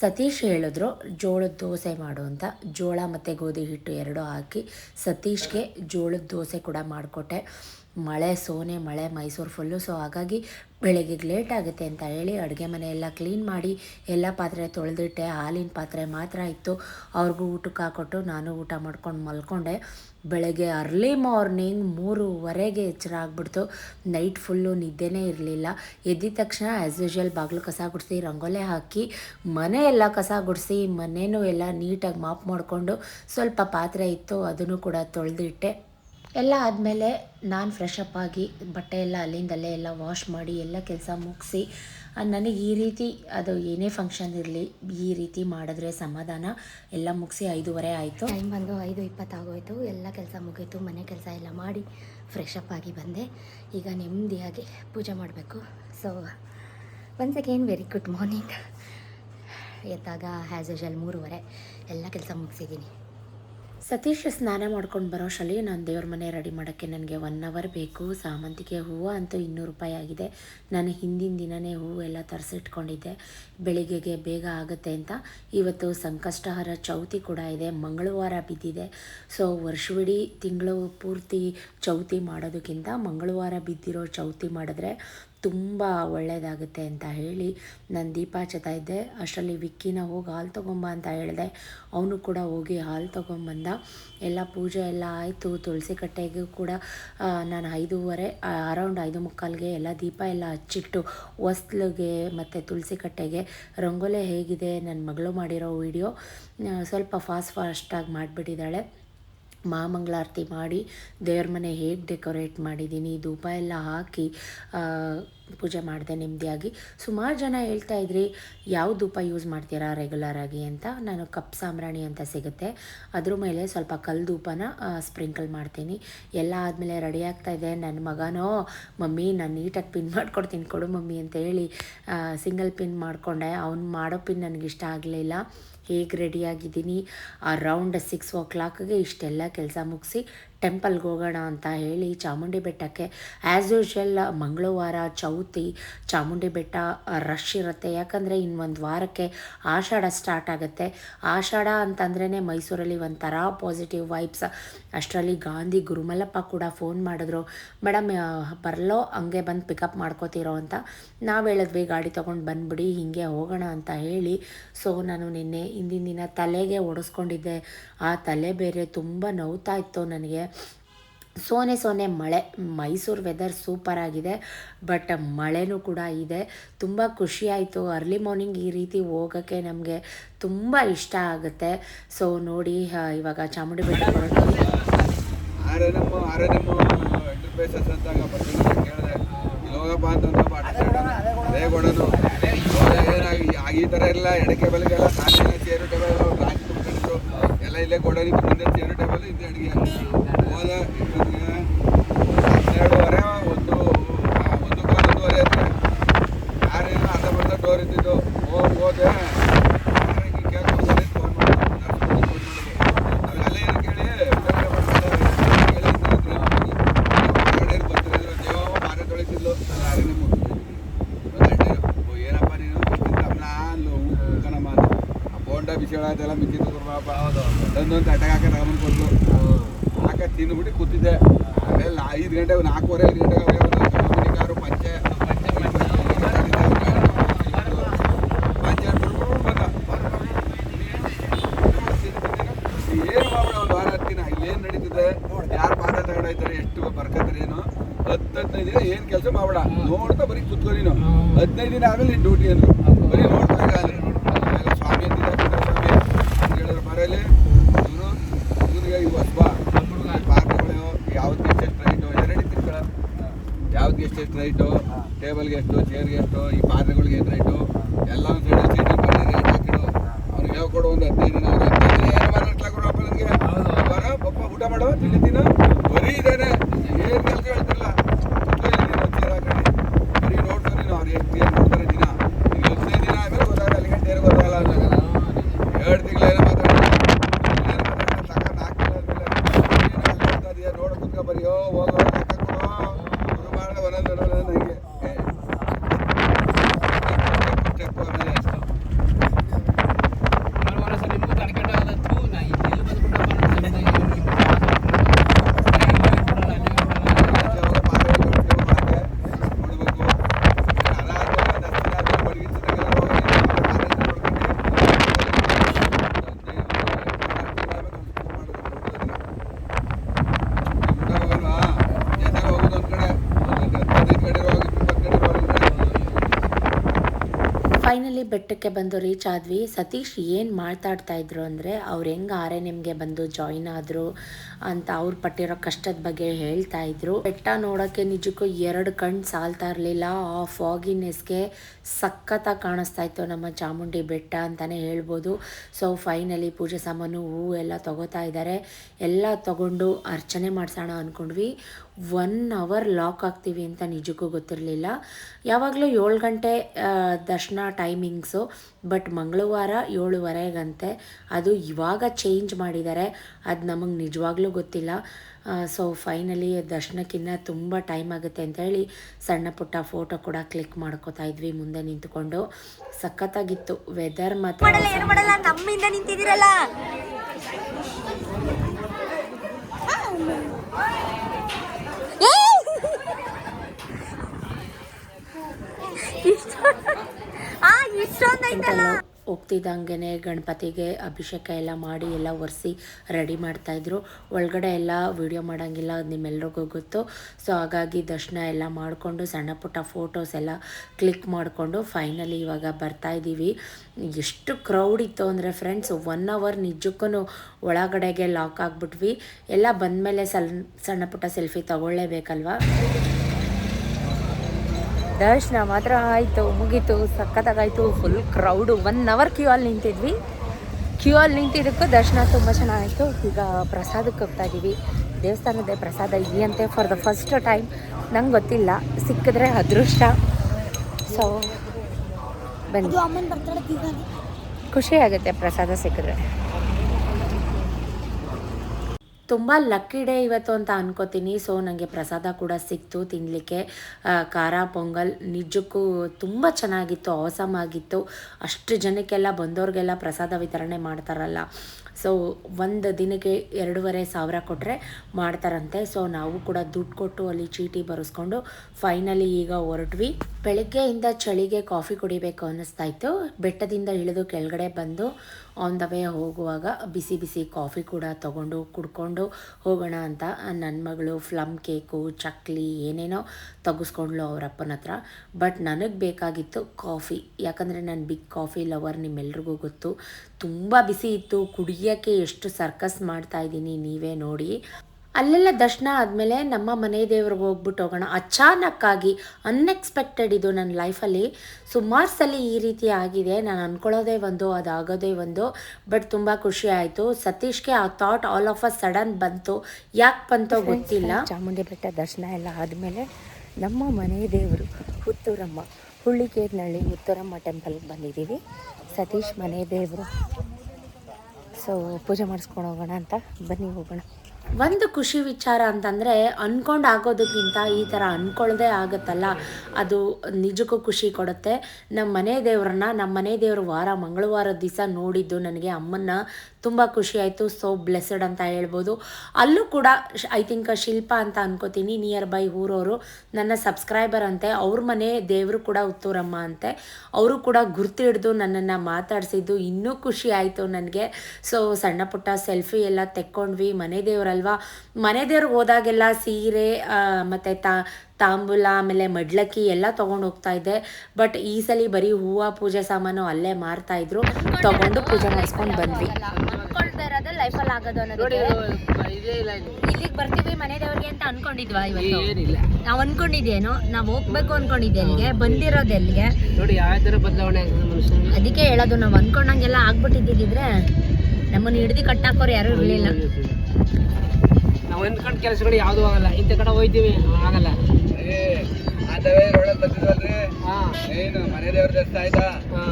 ಸತೀಶ್ ಹೇಳಿದ್ರು, ಜೋಳದ ದೋಸೆ ಮಾಡು ಅಂತ. ಜೋಳ ಮತ್ತು ಗೋಧಿ ಹಿಟ್ಟು ಎರಡೂ ಹಾಕಿ ಸತೀಶ್ಗೆ ಜೋಳದ ದೋಸೆ ಕೂಡ ಮಾಡಿಕೊಟ್ಟೆ. ಮಳೆ, ಸೋನೆ, ಮಳೆ, ಮೈಸೂರು ಫುಲ್ಲು ಸೊ ಹಾಗಾಗಿ ಬೆಳಗ್ಗೆ ಲೇಟ್ ಆಗುತ್ತೆ ಅಂತ ಹೇಳಿ ಅಡುಗೆ ಮನೆ ಎಲ್ಲ ಕ್ಲೀನ್ ಮಾಡಿ ಎಲ್ಲ ಪಾತ್ರೆ ತೊಳೆದಿಟ್ಟೆ. ಹಾಲಿನ ಪಾತ್ರೆ ಮಾತ್ರ ಇತ್ತು. ಅವ್ರಿಗೂ ಊಟಕ್ಕೆ ಹಾಕೊಟ್ಟು ನಾನು ಊಟ ಮಾಡ್ಕೊಂಡು ಮಲ್ಕೊಂಡೆ. ಬೆಳಗ್ಗೆ ಅರ್ಲಿ ಮಾರ್ನಿಂಗ್ ಮೂರುವರೆಗೆ ಎಚ್ಚರ ಆಗ್ಬಿಡ್ತು. ನೈಟ್ ಫುಲ್ಲು ನಿದ್ದೆನೇ ಇರಲಿಲ್ಲ. ಎದ್ದಿದ ತಕ್ಷಣ ಆ್ಯಸ್ ಯೂಶ್ವಲ್ ಬಾಗಿಲು ಕಸ ಗುಡಿಸಿ, ರಂಗೋಲೆ ಹಾಕಿ, ಮನೆ ಎಲ್ಲ ಕಸ ಗುಡಿಸಿ, ಮನೇನೂ ಎಲ್ಲ ನೀಟಾಗಿ ಮಾಪ್ ಮಾಡಿಕೊಂಡು ಸ್ವಲ್ಪ ಪಾತ್ರೆ ಇತ್ತು, ಅದನ್ನು ಕೂಡ ತೊಳೆದಿಟ್ಟೆ. ಎಲ್ಲ ಆದಮೇಲೆ ನಾನು ಫ್ರೆಶ್ ಅಪ್ ಆಗಿ ಬಟ್ಟೆ ಎಲ್ಲ ಅಲ್ಲಿಂದಲ್ಲೇ ಎಲ್ಲ ವಾಶ್ ಮಾಡಿ ಎಲ್ಲ ಕೆಲಸ ಮುಗಿಸಿ ನನಗೆ ಈ ರೀತಿ ಅದು ಏನೇ ಫಂಕ್ಷನ್ ಇರಲಿ, ಈ ರೀತಿ ಮಾಡಿದ್ರೆ ಸಮಾಧಾನ. ಎಲ್ಲ ಮುಗಿಸಿ ಐದೂವರೆ ಆಯಿತು. ಟೈಮ್ ಬಂದು ಐದು ಇಪ್ಪತ್ತಾಗೋಯ್ತು ಎಲ್ಲ ಕೆಲಸ ಮುಗೀತು. ಮನೆ ಕೆಲಸ ಎಲ್ಲ ಮಾಡಿ ಫ್ರೆಶ್ ಅಪ್ ಆಗಿ ಬಂದೆ. ಈಗ ನೆಮ್ಮದಿಯಾಗಿ ಪೂಜೆ ಮಾಡಬೇಕು. So once again very good morning ಎದ್ದಾಗ ಆ್ಯಸ್ ಯೂಶಲ್ ಮೂರುವರೆ. ಎಲ್ಲ ಕೆಲಸ ಮುಗಿಸಿದ್ದೀನಿ. ಸತೀಶ್ ಸ್ನಾನ ಮಾಡ್ಕೊಂಡು ಬರೋ ನಾನು ದೇವ್ರ ಮನೆ ರೆಡಿ ಮಾಡೋಕ್ಕೆ ನನಗೆ ಒನ್ ಅವರ್ ಬೇಕು. ಸಾಮಂತಿಗೆ ಹೂವು ಅಂತೂ ಇನ್ನೂರು ರೂಪಾಯಿ ಆಗಿದೆ. ನಾನು ಹಿಂದಿನ ದಿನವೇ ಹೂವು ಎಲ್ಲ ತರಿಸಿಟ್ಕೊಂಡಿದ್ದೆ. ಬೆಳಿಗ್ಗೆಗೆ ಬೇಗ ಆಗುತ್ತೆ ಅಂತ. ಇವತ್ತು ಸಂಕಷ್ಟಹರ ಚೌತಿ ಕೂಡ ಇದೆ. ಮಂಗಳವಾರ ಬಿದ್ದಿದೆ. ಸೊ ವರ್ಷವಿಡೀ ತಿಂಗಳು ಪೂರ್ತಿ ಚೌತಿ ಮಾಡೋದಕ್ಕಿಂತ ಮಂಗಳವಾರ ಬಿದ್ದಿರೋ ಚೌತಿ ಮಾಡಿದ್ರೆ ತುಂಬ ಒಳ್ಳೆಯದಾಗುತ್ತೆ ಅಂತ ಹೇಳಿ ನಾನು ದೀಪ ಹಚ್ಚುತ್ತಾ ಇದ್ದೆ. ಅಷ್ಟರಲ್ಲಿ ವಿಕ್ಕಿನ ಹೋಗಿ ಹಾಲು ತೊಗೊಂಬ ಅಂತ ಹೇಳಿದೆ. ಅವನು ಕೂಡ ಹೋಗಿ ಹಾಲು ತೊಗೊಂಬಂದ. ಎಲ್ಲ ಪೂಜೆ ಎಲ್ಲ ಆಯಿತು. ತುಳಸಿ ಕಟ್ಟೆಗೂ ಕೂಡ ನಾನು ಐದೂವರೆ ಅರೌಂಡ್ ಐದು ಮುಕ್ಕಾಲ್ಗೆ ಎಲ್ಲ ದೀಪ ಎಲ್ಲ ಹಚ್ಚಿಟ್ಟು ಹೊಸ್ಲಿಗೆ ಮತ್ತು ತುಳಸಿ ಕಟ್ಟೆಗೆ, ರಂಗೋಲೆ ಹೇಗಿದೆ ನನ್ನ ಮಗಳು ಮಾಡಿರೋ ವಿಡಿಯೋ ಸ್ವಲ್ಪ ಫಾಸ್ಟ್ ಫಾಸ್ಟಾಗಿ ಮಾಡಿಬಿಟ್ಟಿದ್ದಾಳೆ. ಮಹಾಮಂಗಳಾರತಿ ಮಾಡಿ ದೇವ್ರ ಮನೆ ಹೇಗೆ ಡೆಕೋರೇಟ್ ಮಾಡಿದ್ದೀನಿ, ಧೂಪ ಎಲ್ಲ ಹಾಕಿ ಪೂಜೆ ಮಾಡಿದೆ ನೆಮ್ಮದಿಯಾಗಿ. ಸುಮಾರು ಜನ ಹೇಳ್ತಾ ಇದ್ರಿ, ಯಾವ ಧೂಪ ಯೂಸ್ ಮಾಡ್ತೀರಾ ರೆಗ್ಯುಲರಾಗಿ ಅಂತ. ನಾನು ಕಪ್ ಸಾಂಬ್ರಾಣಿ ಅಂತ ಸಿಗುತ್ತೆ. ಅದ್ರ ಮೇಲೆ ಸ್ವಲ್ಪ ಕಲ್ಲು ಧೂಪನ ಸ್ಪ್ರಿಂಕಲ್ ಮಾಡ್ತೀನಿ. ಎಲ್ಲ ಆದಮೇಲೆ ರೆಡಿ ಆಗ್ತಾ ಇದೆ. ನನ್ನ ಮಗನೋ, ಮಮ್ಮಿ, ನಾನು ನೀಟಾಗಿ ಪಿನ್ ಮಾಡ್ಕೊಡ್ತೀನಿ ಕೊಡು ಮಮ್ಮಿ ಅಂತ ಹೇಳಿ ಸಿಂಗಲ್ ಪಿನ್ ಮಾಡಿಕೊಂಡೆ. ಅವ್ನು ಮಾಡೋ ಪಿನ್ ನನಗಿಷ್ಟ ಆಗಲಿಲ್ಲ ಹೇಗೆ ರೆಡಿಯಾಗಿದ್ದೀನಿ ಅರೌಂಡ್ ಸಿಕ್ಸ್ ಓ ಕ್ಲಾಕ್ಗೆ ಇಷ್ಟೆಲ್ಲ ಕೆಲಸ ಮುಗಿಸಿ ಟೆಂಪಲ್ಗೆ ಹೋಗೋಣ ಅಂತ ಹೇಳಿ ಚಾಮುಂಡಿ ಬೆಟ್ಟಕ್ಕೆ ಆ್ಯಸ್ ಯೂಶ್ವಲ್ ಮಂಗಳವಾರ ಚೌತಿ, ಚಾಮುಂಡಿ ಬೆಟ್ಟ ರಶ್ ಇರುತ್ತೆ. ಯಾಕಂದರೆ ಇನ್ನೊಂದು ವಾರಕ್ಕೆ ಆಷಾಢ ಸ್ಟಾರ್ಟ್ ಆಗುತ್ತೆ. ಆಷಾಢ ಅಂತಂದ್ರೇ ಮೈಸೂರಲ್ಲಿ ಒಂಥರ ಪಾಸಿಟಿವ್ ವೈಬ್ಸ್ ಅಷ್ಟರಲ್ಲಿ ಗಾಂಧಿ ಗುರುಮಲ್ಲಪ್ಪ ಕೂಡ ಫೋನ್ ಮಾಡಿದ್ರು, ಮೇಡಮ್ ಬರಲೋ, ಹಂಗೆ ಬಂದು ಪಿಕಪ್ ಮಾಡ್ಕೋತಿರೋ ಅಂತ. ನಾವು ಹೇಳಿದ್ವಿ, ಗಾಡಿ ತೊಗೊಂಡು ಬಂದ್ಬಿಡಿ, ಹೀಗೆ ಹೋಗೋಣ ಅಂತ ಹೇಳಿ. ಸೊ ನಾನು ನಿನ್ನೆ, ಹಿಂದಿನ ದಿನ ತಲೆಗೆ ಒಡಿಸ್ಕೊಂಡಿದ್ದೆ ಆ ತಲೆ ಬೇರೆ ತುಂಬ ನೋವ್ತಾ ಇತ್ತು ನನಗೆ. ಸೋನೆ ಸೋನೆ ಮಳೆ ಮೈಸೂರು ವೆದರ್ ಸೂಪರ್ ಆಗಿದೆ ಬಟ್ ಮಳೆನೂ ಕೂಡ ಇದೆ. ತುಂಬ ಖುಷಿಯಾಯಿತು ಅರ್ಲಿ ಮಾರ್ನಿಂಗ್ ಈ ರೀತಿ ಹೋಗೋಕ್ಕೆ ನಮಗೆ ತುಂಬ ಇಷ್ಟ ಆಗುತ್ತೆ. ಸೊ ನೋಡಿ ಇವಾಗ ಚಾಮುಂಡಿ ಬೆಟ್ಟ ಈ ಥರ ಎಲ್ಲ ಎಡಕ್ಕೆ ಬಲಗೆಲ್ಲ ಎಲ್ಲ ಇಲ್ಲೇ ಕೊಡೋದು ಮುಂದೆ ಚೇರು ಟೇಬಲ್ ಇದು ಅಡುಗೆ ಹೋದ ಇಷ್ಟೊತ್ತಿಗೆ ಹನ್ನೆರಡುವರೆ ಒಂದು ಆ, ಒಂದು ಒಂದೂವರೆ ಹತ್ರ ಯಾರೇನು ಅರ್ಧ ಬರ್ಧ ಡೋರ್ ಇದ್ದಿದ್ದು ಹೋಗಿ ಹೋದೆ ಯಾರಿಗೆ ಕೇಳ್ಕೊಂಡು ಫೋನ್ ಮಾಡಿ ಫೋನ್ ಮಾಡಿ ಅಲ್ಲೇ ಏನು ಕೇಳಿ ಬೇರೆ ಮಾಡ್ತಾರೆ. ಕೇಳಿ ಅಂತ ಹೇಳಿದ್ರು. ಹೊರಗಡೆ ಬರ್ತಿದ್ರು. ದೇವಮ್ಮ ಮಾರೆ ತೊಳಿತಿದ್ಲು. ಅಲ್ಲ, ಯಾರೇ ನಿಮ್ಮ ಒಂದು ಗಂಟೆ. ಓ, ಏನಪ್ಪ ನೀನು ತಮ್ಮನ ಅಲ್ಲು ಕಣಮ್ಮ ಅಂದೆ. ಆ ಬೋಂಡ ಬಿಸಿ ಅದೆಲ್ಲ ಮಿಕ್ಕಿದ್ದು ಗುರುಬಾಪ ಒಂದೊಂದು ತಟ್ಟೆಗೆ ಹಾಕಿ ತಗೊಂಬಂದು ಕೊಟ್ಲು ಹಾಕ ತಿಂದ್ಬಿಟ್ಟು ಕೂತಿದ್ದೆ ಆಮೇಲೆ ಐದು ಗಂಟೆ ನಾಲ್ಕೂವರೆ ಐದು ಗಂಟೆಗೆ ಅವರೇ ಕಾರು ಪಂಚೆ ಪಂಚೆ ಪಂಚೆ ಬಿಡ್ಬಿಟ್ಟು ಬಂದ ಏನು ಮಾಡ್ಬಿಡ ಒಂದು ವಾರ ಹತ್ತಿನ ಏನು ನಡೀತಿದೆ ಯಾರು ಪಾಠ ತಗೊಂಡೋಯ್ತಾರೆ ಎಷ್ಟು ಬರ್ಕತ್ತಾರೆ ಏನು ಹತ್ತು ಹದಿನೈದು ದಿನ ಏನು ಕೆಲಸ ಮಾಡ್ಬೇಡ ನೋಡ್ತಾ ಬರೀ ಕುತ್ಕೊ ನೀನು ಹದಿನೈದು ದಿನ ಆಮೇಲೆ ನೀನು ಡ್ಯೂಟಿ ಅಂದ್ರು ಬರೀ ನೋಡ್ತಾ ಇರು ಅಲ್ಲಿ. ಆಮೇಲೆ ಸ್ವಾಮಿ ಅಂತಿದ್ದ ಪುಟ್ಟ ಸ್ವಾಮಿ ಅಂತ ಹೇಳಿದ್ರು ಮರೆಯಲ್ಲಿ ಇವನು ಇವನಿಗೆ ಇವು ಹಸ್ಬಾ ಪಾರ್ಕ್ಗಳು ಯಾವ್ದು ಎಷ್ಟು ರೈಟು ಎರಡು ತಿರ್ಗಳ ಚೇರ್ ಟೇಬಲ್ಗೆ ಎಷ್ಟು ಚೇರ್ಗೆ ಎಷ್ಟು ಈ ಪಾತ್ರೆಗಳಿಗೆ ಎಷ್ಟು ಬೆಟ್ಟಕ್ಕೆ ಬಂದು ರೀಚ್ ಆದ್ವಿ. ಸತೀಶ್ ಏನು ಮಾತಾಡ್ತಾ ಇದ್ರು ಅಂದರೆ, ಅವ್ರು ಹೆಂಗೆ ಆರ್ ಎನ್ ಎಮ್ಗೆ ಬಂದು ಜಾಯಿನ್ ಆದರು ಅಂತ ಅವ್ರು ಪಟ್ಟಿರೋ ಕಷ್ಟದ ಬಗ್ಗೆ ಹೇಳ್ತಾ ಇದ್ರು. ಬೆಟ್ಟ ನೋಡೋಕ್ಕೆ ನಿಜಕ್ಕೂ ಎರಡು ಕಣ್ಣು ಸಾಲ್ತಾ ಇರಲಿಲ್ಲ. ಆ ಫಾಗಿನೆಸ್ಗೆ ಸಖತ್ತಾಗಿ ಕಾಣಿಸ್ತಾ ಇತ್ತು ನಮ್ಮ ಚಾಮುಂಡಿ ಬೆಟ್ಟ ಅಂತಲೇ ಹೇಳ್ಬೋದು. ಸೊ ಫೈನಲಿ ಪೂಜೆ ಸಾಮಾನು ಹೂವು ಎಲ್ಲ ತಗೋತಾ ಇದ್ದಾರೆ ಎಲ್ಲ ತಗೊಂಡು ಅರ್ಚನೆ ಮಾಡ್ಸೋಣ ಅಂದ್ಕೊಂಡ್ವಿ ಒನ್ ಅವರ್ ಲಾಕ್ ಆಗ್ತೀವಿ ಅಂತ ನಿಜಕ್ಕೂ ಗೊತ್ತಿರಲಿಲ್ಲ. ಯಾವಾಗಲೂ ಏಳು ಗಂಟೆ ದರ್ಶನ ಟೈಮಿಂಗ್ಸು ಬಟ್ ಮಂಗಳವಾರ ಏಳುವರೆಗಂತೆ ಅದು ಇವಾಗ ಚೇಂಜ್ ಮಾಡಿದ್ದಾರೆ. ಅದು ನಮಗೆ ನಿಜವಾಗ್ಲೂ ಗೊತ್ತಿಲ್ಲ. ಸೊ ಫೈನಲಿ ದರ್ಶನಕ್ಕಿಂತ ತುಂಬ ಟೈಮ್ ಆಗುತ್ತೆ ಅಂತ ಹೇಳಿ ಸಣ್ಣ ಪುಟ್ಟ ಫೋಟೋ ಕೂಡ ಕ್ಲಿಕ್ ಮಾಡ್ಕೋತಾ ಇದ್ವಿ ಮುಂದೆ ನಿಂತ್ಕೊಂಡು. ಸಖತ್ತಾಗಿತ್ತು. ವೆದರ್ ಮಾತ್ರ ಮಾಡಲ್ಲ ಏನು ಮಾಡಲ್ಲ ನಮ್ಮಿಂದ ನಿಂತಿದ್ದೀರಲ್ಲ ಆ ಇಷ್ಟೊಂದೈತಲ್ಲ ಹೋಗ್ತಿದ್ದಂಗೆ ಗಣಪತಿಗೆ ಅಭಿಷೇಕ ಎಲ್ಲ ಮಾಡಿ ಎಲ್ಲ ಒರೆಸಿ ರೆಡಿ ಮಾಡ್ತಾಯಿದ್ರು ಒಳಗಡೆ ಎಲ್ಲ ವಿಡಿಯೋ ಮಾಡೋಂಗಿಲ್ಲ, ಅದು ನಿಮ್ಮೆಲ್ರಿಗೂ ಗೊತ್ತು. ಸೊ ಹಾಗಾಗಿ ದರ್ಶನ ಎಲ್ಲ ಮಾಡಿಕೊಂಡು, ಸಣ್ಣ ಪುಟ್ಟ ಫೋಟೋಸ್ ಎಲ್ಲ ಕ್ಲಿಕ್ ಮಾಡಿಕೊಂಡು ಫೈನಲಿ ಇವಾಗ ಬರ್ತಾ ಇದ್ದೀವಿ. ಎಷ್ಟು ಕ್ರೌಡ್ ಇತ್ತು ಅಂದರೆ ಫ್ರೆಂಡ್ಸ್ ಒನ್ ಅವರ್ ನಿಜಕ್ಕೂ ಒಳಗಡೆಗೆ ಲಾಕ್ ಆಗಿಬಿಟ್ವಿ. ಎಲ್ಲ ಬಂದಮೇಲೆ ಸಣ್ಣ ಸಣ್ಣ ಪುಟ್ಟ ಸೆಲ್ಫಿ ತಗೊಳ್ಳೇಬೇಕಲ್ವಾ? ದರ್ಶನ ಮಾತ್ರ ಆಯಿತು ಮುಗೀತು ಸಖತ್ತಾಗಾಯಿತು full crowd one hour queue ಅಲ್ಲಿ ನಿಂತಿದ್ವಿ. ಕ್ಯೂ ಅಲ್ಲಿ ನಿಂತಿದ್ದಕ್ಕೂ ದರ್ಶನ ತುಂಬ ಚೆನ್ನಾಗಿತ್ತು. ಈಗ ಪ್ರಸಾದಕ್ಕೆ ಹೋಗ್ತಾ ಇದ್ದೀವಿ ದೇವಸ್ಥಾನದ ಪ್ರಸಾದ ಇದೆಯಂತೆ ಫಾರ್ ದ ಫಸ್ಟ್ ಟೈಮ್ ನಂಗೆ ಗೊತ್ತಿಲ್ಲ. ಸಿಕ್ಕಿದ್ರೆ ಅದೃಷ್ಟ. ಸೊ ಬನ್ನಿ. ಖುಷಿ ಆಗುತ್ತೆ ಪ್ರಸಾದ ಸಿಕ್ಕಿದ್ರೆ. ತುಂಬ ಲಕ್ಕಿ ಡೇ ಇವತ್ತು ಅಂತ ಅನ್ಕೋತೀನಿ. ಸೊ ನನಗೆ ಪ್ರಸಾದ ಕೂಡ ಸಿಕ್ತು ತಿನ್ನಲಿಕ್ಕೆ ಖಾರ, ಪೊಂಗಲ್ ನಿಜಕ್ಕೂ ತುಂಬ ಚೆನ್ನಾಗಿತ್ತು ಅವಸಮ್ ಆಗಿತ್ತು. ಅಷ್ಟು ಜನಕ್ಕೆಲ್ಲ ಬಂದವ್ರಿಗೆಲ್ಲ ಪ್ರಸಾದ ವಿತರಣೆ ಮಾಡ್ತಾರಲ್ಲ. ಸೊ ಒಂದು ದಿನಕ್ಕೆ ಎರಡೂವರೆ ಸಾವಿರ ಕೊಟ್ಟರೆ ಮಾಡ್ತಾರಂತೆ. ಸೊ ನಾವು ಕೂಡ ದುಡ್ಡು ಕೊಟ್ಟು ಅಲ್ಲಿ ಚೀಟಿ ಬರೆಸ್ಕೊಂಡು ಫೈನಲಿ ಈಗ ಹೊರಟ್ವಿ. ಬೆಳಗ್ಗೆಯಿಂದ ಚಳಿಗೆ ಕಾಫಿ ಕುಡಿಬೇಕು ಅನ್ನಿಸ್ತಾ ಇತ್ತು. ಬೆಟ್ಟದಿಂದ ಇಳಿದು ಕೆಳಗಡೆ ಬಂದು ಆನ್ ದ ವೇ ಹೋಗುವಾಗ ಬಿಸಿ ಬಿಸಿ ಕಾಫಿ ಕೂಡ ತಗೊಂಡು ಕುಡ್ಕೊಂಡು ಹೋಗೋಣ ಅಂತ ನನ್ನ ಮಗಳು ಫ್ಲಮ್ ಕೇಕು ಚಕ್ಲಿ ಏನೇನೋ ತೆಗೆಸ್ಕೊಂಡ್ಲು ಅವರಪ್ಪನ ಹತ್ರ. ಬಟ್ ನನಗೆ ಬೇಕಾಗಿತ್ತು ಕಾಫಿ ಯಾಕಂದರೆ ನಾನು ಬಿಗ್ ಕಾಫಿ ಲವರ್ ನಿಮ್ಮೆಲ್ರಿಗೂ ಗೊತ್ತು. ತುಂಬ ಬಿಸಿ ಇತ್ತು. ಕುಡಿಯೋಕ್ಕೆ ಎಷ್ಟು ಸರ್ಕಸ್ ಮಾಡ್ತಾ ಇದ್ದೀನಿ ನೀವೇ ನೋಡಿ. ಅಲ್ಲೆಲ್ಲ ದರ್ಶನ ಆದಮೇಲೆ ನಮ್ಮ ಮನೆ ದೇವ್ರಿಗೆ ಹೋಗ್ಬಿಟ್ಟು ಹೋಗೋಣ. ಅಚಾನಕ್ಕಾಗಿ ಅನ್ಎಕ್ಸ್ಪೆಕ್ಟೆಡ್ ಇದು ನನ್ನ ಲೈಫಲ್ಲಿ ಸುಮಾರು ಸಲ ಈ ರೀತಿ ಆಗಿದೆ. ನಾನು ಅಂದ್ಕೊಳ್ಳೋದೇ ಒಂದು ಅದಾಗೋದೇ ಒಂದು ಬಟ್ ತುಂಬ ಖುಷಿ ಆಯಿತು. ಸತೀಶ್ಗೆ ಆ thought all of a sudden ಬಂತು. ಯಾಕೆ ಬಂತೋ ಗೊತ್ತಿಲ್ಲ. ಚಾಮುಂಡಿ ಬೆಟ್ಟ ದರ್ಶನ ಎಲ್ಲ ಆದಮೇಲೆ ನಮ್ಮ ಮನೆ ದೇವರು ಹುತ್ತೂರಮ್ಮ ಹುಳ್ಳಿಕೇರಿನಳ್ಳಿ ಹುತ್ತೂರಮ್ಮ ಟೆಂಪಲ್ಗೆ ಬಂದಿದ್ದೀವಿ. ಸತೀಶ್ ಮನೆ ದೇವರು. ಸೊ ಪೂಜೆ ಮಾಡಿಸ್ಕೊಂಡು ಹೋಗೋಣ ಅಂತ. ಬನ್ನಿ ಹೋಗೋಣ. ಒಂದು ಖುಷಿ ವಿಚಾರ ಅಂತಂದರೆ ಅಂದ್ಕೊಂಡು ಆಗೋದಕ್ಕಿಂತ ಈ ಥರ ಅಂದ್ಕೊಳ್ಳದೆ ಆಗುತ್ತಲ್ಲ. ಅದು ನಿಜಕ್ಕೂ ಖುಷಿ ಕೊಡುತ್ತೆ. ನಮ್ಮ ಮನೆ ದೇವ್ರನ್ನ ನಮ್ಮ ಮನೆ ದೇವ್ರ ವಾರ, ಮಂಗಳವಾರ ದಿವಸ ನೋಡಿದ್ದು ನನಗೆ ಅಮ್ಮನ್ನ ತುಂಬ ಖುಷಿ ಆಯಿತು. ಸೋ ಬ್ಲೆಸ್ಸಡ್ ಅಂತ ಹೇಳ್ಬೋದು. ಅಲ್ಲೂ ಕೂಡ ಐ ಥಿಂಕ್ ಶಿಲ್ಪ ಅಂತ ಅನ್ಕೋತೀನಿ ನಿಯರ್ ಬೈ ಊರವರು. ನನ್ನ ಸಬ್ಸ್ಕ್ರೈಬರ್ ಅಂತೆ, ಅವ್ರ ಮನೆ ದೇವರು ಕೂಡ ಉತ್ತೂರಮ್ಮ ಅಂತೆ. ಅವರು ಕೂಡ ಗುರ್ತು ಹಿಡಿದು ನನ್ನನ್ನು ಮಾತಾಡಿಸಿದ್ದು. ಇನ್ನೂ ಖುಷಿ ಆಯಿತು ನನಗೆ. ಸೊ ಸಣ್ಣ ಪುಟ್ಟ ಸೆಲ್ಫಿ ಎಲ್ಲ ತೆಕ್ಕೊಂಡ್ವಿ. ಮನೆ ದೇವರಲ್ವಾ? ಮನೆ ದೇವ್ರಿಗೆ ಹೋದಾಗೆಲ್ಲ ಸೀರೆ ಮತ್ತು ಮತ್ತೆ ತಾ ತಾಂಬೂಲ ಆಮೇಲೆ ಮಡ್ಲಕ್ಕಿ ಎಲ್ಲ ತೊಗೊಂಡು ಹೋಗ್ತಾ ಇದ್ದೆ. ಬಟ್ ಈ ಸಲ ಬರೀ ಹೂವು ಪೂಜೆ ಸಾಮಾನು ಅಲ್ಲೇ ಮಾರ್ತಾ ಇದ್ರು. ತಗೊಂಡು ಪೂಜೆ ಮಾಡಿಸ್ಕೊಂಡು ಬಂದ್ವಿ. ಲೈಫಲ್ಲಿ ಆಗೋದು ಅನ್ನೋದಕ್ಕೆ. ಇಲ್ಲಿಗೆ ಬರ್ತೀವಿ ಮನೆ ದೇವರಿಗೆ ಅಂತ ಅನ್ಕೊಂಡಿದ್ವಾ ಇವತ್ತು? ನಾವು ಅನ್ಕೊಂಡಿದ್ದೇನೋ? ನಾವು ಹೋಗ್ಬೇಕು ಅನ್ಕೊಂಡಿದ್ದೆ ಅಲ್ಲಿಗೆ ಬಂದಿರೋದು ಎಲ್ಲಿಗೆ ನೋಡಿ ಯಾವ ತರ ಬದಲಾವಣೆ ಅದಕ್ಕೆ ಹೇಳೋದು ನಾವು ಅನ್ಕೊಂಡಂಗೆಲ್ಲ ಆಗ್ಬಿಟ್ಟಿದ್ದಿದ್ರೆ ನಮ್ಮನ್ನು ಹಿಡ್ದು ಕಟ್ಟಾಕೋರು ಯಾರು ಇರಲಿಲ್ಲ. ನಾವು ಅನ್ಕೊಂಡ್ ಕೆಲಸಗಳು ಯಾವ್ದು ಆಗಲ್ಲ. ಇಂಥ ಕಡೆ ಹೋಯ್ತೀವಿ ಆಗಲ್ಲ. ಏ ಆದವೇ ರೋಡಲ್ಲಿ ಬಂದಿದ್ವಲ್ರಿ? ಹಾ. ಏನು ಮನೆ ದೇವ್ರ ದರ್ಶನ ಆಯ್ತಾ? ಹಾ.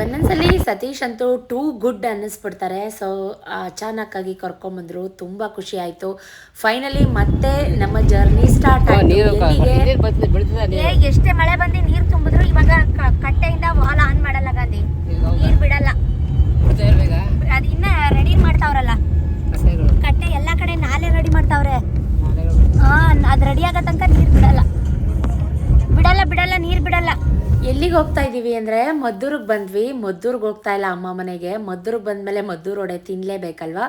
ಒಂದೊಂದ್ಸಲಿ ಸತೀಶ್ ಅಂತೂ ಟೂ ಗುಡ್ ಅನ್ನಿಸ್ಬಿಡ್ತಾರೆ. ಸೊ ಅಚಾನಕ್ ಆಗಿ ಕರ್ಕೊಂಡ್ಬಂದ್ರು ತುಂಬ ಖುಷಿ ಆಯ್ತು. ಫೈನಲಿ ಮತ್ತೆ ನಮ್ಮ ಜರ್ನಿ ಸ್ಟಾರ್ಟ್ ಆಯ್ತು. ಎಷ್ಟೇ ಮಳೆ ಬಂದು ನೀರು ತುಂಬಿದ್ರು ಇವಾಗ ಕಟ್ಟೆಯಿಂದ ವಾಲ್ ಆನ್ ಮಾಡಲ್ಲ ಗಾಂಧಿ. ನೀರು ಬಿಡಲ್ಲ. ಅದು ಇನ್ನ ರೆಡಿ ಮಾಡ್ತಾವ್ರಲ್ಲ. ಕಟ್ಟೆ ಎಲ್ಲಾ ಕಡೆ ನಾಲೆ ರೆಡಿ ಮಾಡ್ತಾವ್ರೆ. ಹಾ ಅದು ರೆಡಿ ಆಗೋ ತನಕ ನೀರು ಬಿಡಲ್ಲ. ಬಿಡಲ್ಲ ಬಿಡಲ್ಲ, ನೀರು ಬಿಡಲ್ಲ. ಎಲ್ಲಿಗೆ ಹೋಗ್ತಾ ಇದ್ದೀವಿ ಅಂದರೆ ಮದ್ದೂರಿಗೆ ಬಂದ್ವಿ. ಮದ್ದೂರಿಗೆ ಹೋಗ್ತಾ ಇಲ್ಲ ಅಮ್ಮ ಮನೆಗೆ. ಮದ್ದೂರಿಗೆ ಬಂದಮೇಲೆ ಮದ್ದೂರು ಒಡೆ ತಿನ್ನಲೇಬೇಕಲ್ವ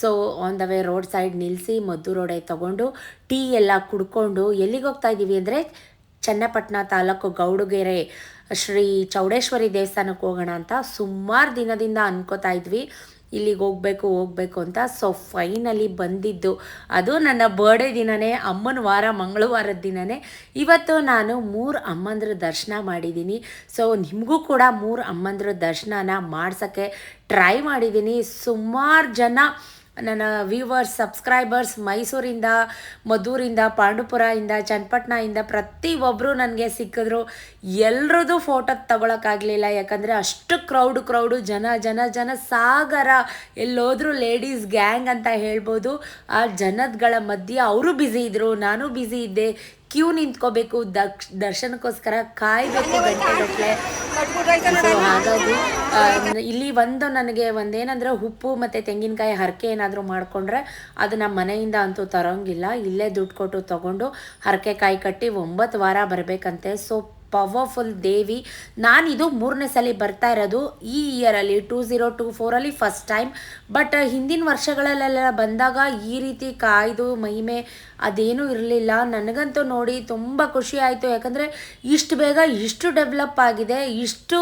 so on the way road side ನಿಲ್ಲಿಸಿ ಮದ್ದೂರು ಒಡೆ ತೊಗೊಂಡು ಟೀ ಎಲ್ಲ ಕುಡ್ಕೊಂಡು ಎಲ್ಲಿಗೆ ಹೋಗ್ತಾ ಇದ್ದೀವಿ ಅಂದರೆ ಚನ್ನಪಟ್ಟಣ ತಾಲೂಕು ಗೌಡುಗೆರೆ ಶ್ರೀ ಚೌಡೇಶ್ವರಿ ದೇವಸ್ಥಾನಕ್ಕೆ ಹೋಗೋಣ ಅಂತ ಸುಮಾರು ದಿನದಿಂದ ಅನ್ಕೋತಾ ಇದ್ವಿ. ಇಲ್ಲಿಗೆ ಹೋಗಬೇಕು ಹೋಗಬೇಕು ಅಂತ. ಸೊ ಫೈನಲಿ ಬಂದಿದ್ದು. ಅದು ನನ್ನ ಬರ್ಡೇ ದಿನನೇ, ಅಮ್ಮನ ವಾರ, ಮಂಗಳವಾರದ ದಿನನೇ. ಇವತ್ತು ನಾನು ಮೂರು ಅಮ್ಮಂದ್ರ ದರ್ಶನ ಮಾಡಿದ್ದೀನಿ. ಸೊ ನಿಮಗೂ ಕೂಡ ಮೂರು ಅಮ್ಮಂದ್ರ ದರ್ಶನನ ಮಾಡ್ಸೋಕ್ಕೆ ಟ್ರೈ ಮಾಡಿದ್ದೀನಿ. ಸುಮಾರು ಜನ ನನ್ನ ವ್ಯೂವರ್ಸ್ ಸಬ್ಸ್ಕ್ರೈಬರ್ಸ್ ಮೈಸೂರಿಂದ, ಮದ್ದೂರಿಂದ ಪಾಂಡುಪುರದಿಂದ ಚನ್ನಪಟ್ಟಣದಿಂದ ಪ್ರತಿಯೊಬ್ಬರು ನನಗೆ ಸಿಕ್ಕಿದ್ರು. ಎಲ್ಲರದು ಫೋಟೋ ತಗೊಳಕ್ಕಾಗಲಿಲ್ಲ. ಯಾಕಂದರೆ ಅಷ್ಟು ಕ್ರೌಡ್ ಕ್ರೌಡು ಜನ ಜನ ಜನ ಸಾಗರ. ಎಲ್ಲೋದ್ರೂ ಲೇಡೀಸ್ ಗ್ಯಾಂಗ್ ಅಂತ ಹೇಳ್ಬೋದು. ಆ ಜನದಗಳ ಮಧ್ಯೆ ಅವರು ಬ್ಯುಸಿ ಇದ್ದರು ನಾನು ಬ್ಯುಸಿ ಇದ್ದೆ. ಕ್ಯೂ ನಿಂತ್ಕೋಬೇಕು ದಕ್ಷ ದರ್ಶನಕ್ಕೋಸ್ಕರ ಕಾಯಬೇಕು ಗಂಟೆಗಟ್ಟಲೆ ಹಾಗಾಗಿ ಇಲ್ಲಿ ಒಂದು ನನಗೆ ಒಂದೇನಂದ್ರೆ ಉಪ್ಪು ಮತ್ತು ತೆಂಗಿನಕಾಯಿ ಹರಕೆ ಏನಾದರೂ ಮಾಡಿಕೊಂಡ್ರೆ ಅದು ನಮ್ಮ ಮನೆಯಿಂದ ಅಂತೂ ತರೋಂಗಿಲ್ಲ. ಇಲ್ಲೇ ದುಡ್ಡು ಕೊಟ್ಟು ತೊಗೊಂಡು ಹರಕೆ ಕಾಯಿ ಕಟ್ಟಿ ಒಂಬತ್ತು ವಾರ ಬರಬೇಕಂತೆ. ಸೊ ಪವರ್ಫುಲ್ ದೇವಿ. ನಾನಿದು ಮೂರನೇ ಸಲ ಬರ್ತಾ ಇರೋದು ಈ ಇಯರಲ್ಲಿ ಟೂ ಝೀರೋ ಟೂ ಫೋರಲ್ಲಿ ಫಸ್ಟ್ ಟೈಮ್ ಬಟ್ ಹಿಂದಿನ ವರ್ಷಗಳಲ್ಲೆಲ್ಲ ಬಂದಾಗ ಈ ರೀತಿ ಕಾಯ್ದು ಮಹಿಮೆ ಅದೇನೂ ಇರಲಿಲ್ಲ. ನನಗಂತೂ ನೋಡಿ ತುಂಬ ಖುಷಿ ಆಯಿತು. ಯಾಕಂದರೆ ಇಷ್ಟು ಬೇಗ ಇಷ್ಟು ಡೆವಲಪ್ ಆಗಿದೆ, ಇಷ್ಟು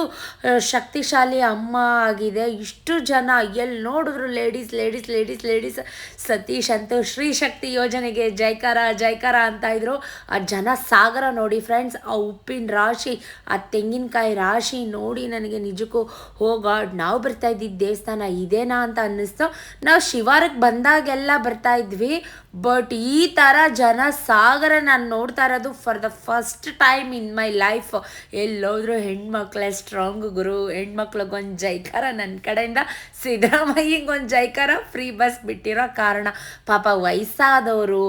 ಶಕ್ತಿಶಾಲಿ ಅಮ್ಮ ಆಗಿದೆ, ಇಷ್ಟು ಜನ ಎಲ್ಲಿ ನೋಡಿದ್ರು ladies ladies ladies ladies Satish ಅಂತೂ ಶ್ರೀ ಶಕ್ತಿ ಯೋಜನೆಗೆ ಜೈಕಾರ ಜೈಕಾರ ಅಂತ ಇದ್ರು. ಆ ಜನ ಸಾಗರ ನೋಡಿ ಫ್ರೆಂಡ್ಸ್ ಆ ಉಪ್ಪಿನ ರಾಶಿ, ಆ ತೆಂಗಿನಕಾಯಿ ರಾಶಿ ನೋಡಿ ನನಗೆ ನಿಜಕ್ಕೂ, ಹೋ ಗಾಡ್, ನಾವು ಬರ್ತಾ ಇದ್ದಿದ್ದ ದೇವಸ್ಥಾನ ಇದೇನಾ? ಅಂತ ಅನ್ನಿಸ್ತು. ನಾವು ಶಿವಾರಕ್ಕೆ ಬಂದಾಗೆಲ್ಲ ಬರ್ತಾ ಇದ್ವಿ. ಬಟ್ ಈ ಥರ ಜನ ಸಾಗರ ನಾನು ನೋಡ್ತಾ ಇರೋದು for the first time in my life ಎಲ್ಲೋದ್ರೂ ಹೆಣ್ಮಕ್ಳೇ ಸ್ಟ್ರಾಂಗ್ ಗುರು ಹೆಣ್ಮಕ್ಳಿಗೊಂದು ಜೈಕಾರ ನನ್ನ ಕಡೆಯಿಂದ ಸಿದ್ದರಾಮಯ್ಯಂಗೊಂದು ಜೈಕಾರ ಫ್ರೀ ಬಸ್ ಬಿಟ್ಟಿರೋ ಕಾರಣ. ಪಾಪ ವಯಸ್ಸಾದವರು,